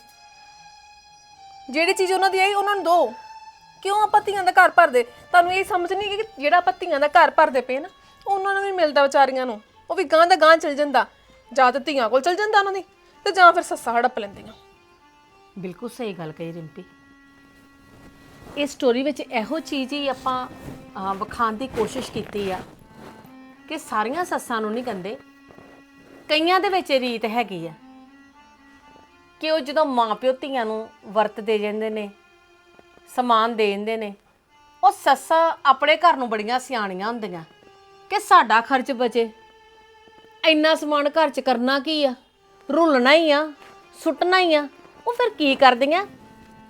ਜਿਹੜੀ ਚੀਜ਼ ਉਹਨਾਂ ਦੀ ਆਈ, ਉਹਨਾਂ ਨੂੰ ਦੋ। ਕਿਉਂ ਆਪਾਂ ਧੀਆਂ ਦਾ ਘਰ ਭਰਦੇ? ਤੁਹਾਨੂੰ ਇਹ ਸਮਝ ਨਹੀਂ ਕਿ ਜਿਹੜਾ ਆਪਾਂ ਧੀਆਂ ਦਾ ਘਰ ਭਰਦੇ ਪਏ ਨਾ, ਉਹਨਾਂ ਨੂੰ ਵੀ ਮਿਲਦਾ ਵਿਚਾਰੀਆਂ ਨੂੰ। ਉਹ ਵੀ ਗਾਂ ਦਾ ਗਾਂ ਚਲ ਜਾਂਦਾ। ਜਾਂ ਤਾਂ ਧੀਆਂ ਕੋਲ ਚਲ ਜਾਂਦਾ ਉਹਨਾਂ ਦੀ। ਤੇ ਜਾਂ ਫਿਰ ਸੱਸਾਂ ਹੜੱਪ ਲੈਂਦੀਆਂ। ਬਿਲਕੁਲ ਸਹੀ ਗੱਲ ਕਹੀ ਰਿੰਪੀ। ਇਸ ਸਟੋਰੀ ਵਿੱਚ ਇਹੋ ਚੀਜ਼ ਹੀ ਆਪਾਂ ਅਹ, ਵਿਖਾਉਣ ਦੀ ਕੋਸ਼ਿਸ਼ ਕੀਤੀ ਆ ਕਿ ਸਾਰੀਆਂ ਸੱਸਾਂ ਨੂੰ ਨਹੀਂ ਕਹਿੰਦੇ ਕਈਆਂ ਦੇ ਵਿੱਚ ਇਹ ਰੀਤ ਹੈਗੀ ਆ ਕਿ ਉਹ ਜਦੋਂ ਮਾਪਿਓ ਧੀਆਂ ਨੂੰ ਵਰਤ ਦੇ ਜਾਂਦੇ ਨੇ ਸਮਾਨ ਦੇ ਦਿੰਦੇ ਨੇ ਉਹ ਸੱਸਾਂ ਆਪਣੇ ਘਰ ਨੂੰ ਬੜੀਆਂ ਸਿਆਣੀਆਂ ਹੁੰਦੀਆਂ ਕਿ ਸਾਡਾ ਖਰਚ ਬਚੇ। ਇੰਨਾ ਸਮਾਨ ਘਰ 'ਚ ਕਰਨਾ ਕੀ ਆ? ਰੁਲਣਾ ਹੀ ਆ ਸੁੱਟਣਾ ਹੀ ਆ। ਉਹ ਫਿਰ ਕੀ ਕਰਦੀਆਂ?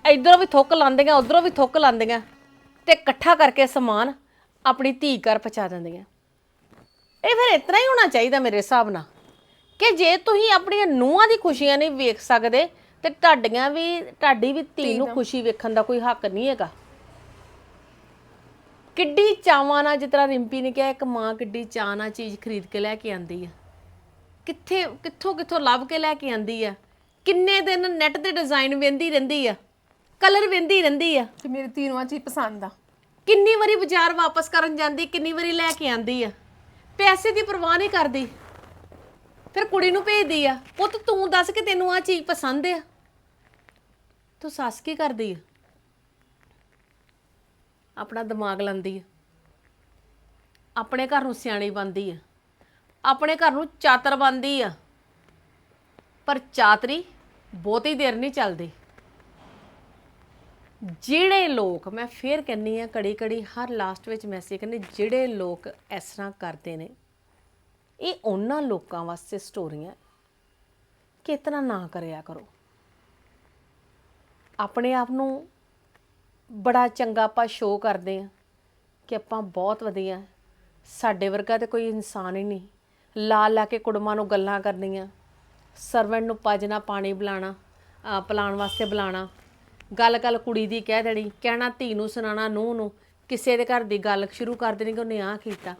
ਇਧਰੋਂ ਵੀ ਥੁੱਕ ਲਾਉਂਦੀਆਂ ਉਧਰੋਂ ਵੀ ਥੁੱਕ ਲਾਉਂਦੀਆਂ ਤੇ ਇਕੱਠਾ ਕਰਕੇ ਸਮਾਨ ਆਪਣੀ ਧੀ ਘਰ ਪਹੁੰਚਾ ਦਿੰਦੀਆਂ। ਇਹ ਫਿਰ ਇਤਨਾ ਹੀ ਹੋਣਾ ਚਾਹੀਦਾ ਮੇਰੇ ਹਿਸਾਬ ਨਾਲ ਕਿ ਜੇ ਤੁਸੀਂ ਆਪਣੀਆਂ ਨੂੰਹਾਂ ਦੀ ਖੁਸ਼ੀਆਂ ਨਹੀਂ ਵੇਖ ਸਕਦੇ ਤੇ ਤੁਹਾਡੀਆਂ ਵੀ ਤੁਹਾਡੀ ਵੀ ਧੀ ਨੂੰ ਖੁਸ਼ੀ ਵੇਖਣ ਦਾ ਕੋਈ ਹੱਕ ਨਹੀਂ ਹੈਗਾ। ਕਿੱਡੀ ਚਾਵਾਂ ਨਾਲ ਜਿਸ ਤਰ੍ਹਾਂ ਰਿੰਪੀ ਨੇ ਕਿਹਾ ਇੱਕ ਮਾਂ ਕਿੱਡੀ ਚਾਅ ਨਾਲ ਚੀਜ਼ ਖਰੀਦ ਕੇ ਲੈ ਕੇ ਆਂਦੀ ਆ। ਕਿੱਥੇ ਕਿੱਥੋਂ ਕਿੱਥੋਂ ਲੱਭ ਕੇ ਲੈ ਕੇ ਆਂਦੀ ਆ? ਕਿੰਨੇ ਦਿਨ ਨੈਟ ਤੇ ਡਿਜ਼ਾਈਨ ਵੇਂਦੀ ਰਹਿੰਦੀ ਆ? ਕਲਰ ਵੇਂਦੀ ਰਹਿੰਦੀ ਆ? ਕਿ ਮੇਰੀ ਆ ਚੀਜ਼ ਪਸੰਦ ਆ। ਕਿੰਨੀ ਵਾਰੀ ਬਾਜ਼ਾਰ ਵਾਪਸ ਕਰਨ ਜਾਂਦੀ ਕਿੰਨੀ ਵਾਰੀ ਲੈ ਕੇ ਆਂਦੀ ਆ? ਪੈਸੇ ਦੀ ਪਰਵਾਹ ਨਹੀਂ ਕਰਦੀ। ਫਿਰ ਕੁੜੀ ਨੂੰ ਭੇਜਦੀ ਆ ਪੁੱਤ ਤੂੰ ਦੱਸ ਕਿ ਤੈਨੂੰ ਆ ਚੀਜ਼ ਪਸੰਦ ਆ? ਤੂੰ ਸੱਸ ਕੀ ਕਰਦੀ ਆ? ਆਪਣਾ ਦਿਮਾਗ ਲਾਂਦੀ ਆ। ਆਪਣੇ ਘਰ ਨੂੰ ਸਿਆਣੀ ਬਣਦੀ ਆ। ਆਪਣੇ ਘਰ ਨੂੰ ਚਾਤਰ ਬਣਦੀ ਆ। ਪਰ ਚਾਤਰੀ ਬਹੁਤੀ ਦੇਰ ਨਹੀਂ ਚੱਲਦੀ। ਜਿਹੜੇ ਲੋਕ, ਮੈਂ ਫੇਰ ਕਹਿੰਨੀ ਆ ਕੜੀ ਕੜੀ ਹਰ ਲਾਸਟ ਵਿੱਚ ਮੈਸੇਜ ਕਹਿੰਦੇ, ਜਿਹੜੇ ਲੋਕ ਇਸ ਤਰ੍ਹਾਂ ਕਰਦੇ ਨੇ, ਇਹ ਉਹਨਾਂ ਲੋਕਾਂ ਵਾਸਤੇ ਸਟੋਰੀਆਂ ਕਿ ਇਤਨਾ ਨਾ ਕਰਿਆ ਕਰੋ। ਆਪਣੇ ਆਪ ਨੂੰ ਬੜਾ ਚੰਗਾ ਆਪਾਂ ਸ਼ੋਅ ਕਰਦੇ ਆ ਕਿ ਆਪਾਂ ਬਹੁਤ ਵਧੀਆ, ਸਾਡੇ ਵਰਗਾ ਤੇ ਕੋਈ ਇਨਸਾਨ ਹੀ ਨਹੀਂ। ਲਾ ਲਾ ਕੇ ਕੁੜਮਾਂ ਨੂੰ ਗੱਲਾਂ ਕਰਨੀਆਂ ਸਰਵੈਂਟ ਨੂੰ ਪੱਜ ਪਾਣੀ ਬੁਲਾਣਾ ਅਹ ਪਿਲਾਉਣ ਵਾਸਤੇ ਬੁਲਾਣਾ ਗੱਲ ਗੱਲ ਕੁੜੀ ਦੀ ਕਹਿ ਦੇਣੀ, ਕਹਿਣਾ ਧੀ ਨੂੰ ਸੁਣਾਣਾ ਨੂੰਹ ਨੂੰ, ਕਿਸੇ ਦੇ ਘਰ ਦੀ ਗੱਲ ਸ਼ੁਰੂ ਕਰ ਦੇਣੀ ਕਿ ਉਹਨੇ ਆਹ ਕੀਤਾ।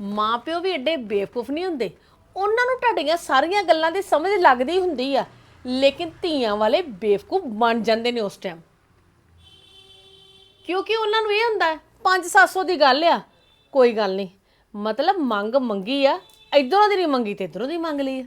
ਮਾਂ ਪਿਓ ਵੀ ਐਡੇ ਬੇਵਕੂਫ ਨਹੀਂ ਹੁੰਦੇ। ਉਹਨਾਂ ਨੂੰ ਤੁਹਾਡੀਆਂ ਸਾਰੀਆਂ ਗੱਲਾਂ ਦੀ ਸਮਝ ਲੱਗਦੀ ਹੁੰਦੀ ਆ, ਲੇਕਿਨ ਧੀਆਂ ਵਾਲੇ ਬੇਵਕੂਫ ਬਣ ਜਾਂਦੇ ਨੇ ਉਸ ਟਾਈਮ ਕਿਉਂਕਿ ਉਹਨਾਂ ਨੂੰ ਇਹ ਹੁੰਦਾ 5-700 ਦੀ ਗੱਲ ਆ। ਕੋਈ ਗੱਲ ਨਹੀਂ, ਮਤਲਬ ਮੰਗ ਮੰਗੀ ਆ ਇਧਰੋਂ ਦੀ ਨਹੀਂ ਮੰਗੀ ਤੇ ਇਧਰੋਂ ਦੀ ਮੰਗ ਲਈ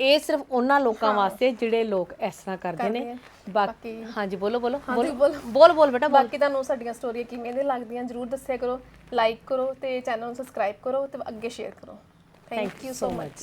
ਇਹ ਸਿਰਫ ਉਹਨਾਂ ਲੋਕਾਂ ਵਾਸਤੇ ਜਿਹੜੇ ਲੋਕ ਇਸ ਤਰ੍ਹਾਂ ਕਰਦੇ ਨੇ। ਬਾਕੀ ਹਾਂਜੀ ਬੋਲੋ ਬੋਲੋ। ਬੋਲ। ਬੋਲ। ਬੋਲ ਬੇਟਾ ਬੋਲ। ਬਾਕੀ ਤੁਹਾਨੂੰ ਸਾਡੀਆਂ ਸਟੋਰੀਆਂ ਕਿਵੇਂ ਦੇ ਲੱਗਦੀਆਂ ਜਰੂਰ ਦੱਸਿਆ ਕਰੋ। ਲਾਈਕ ਕਰੋ ਤੇ ਚੈਨਲ ਨੂੰ ਸਬਸਕ੍ਰਾਈਬ ਕਰੋ ਤੇ ਅੱਗੇ ਸ਼ੇਅਰ ਕਰੋ। Thank you so much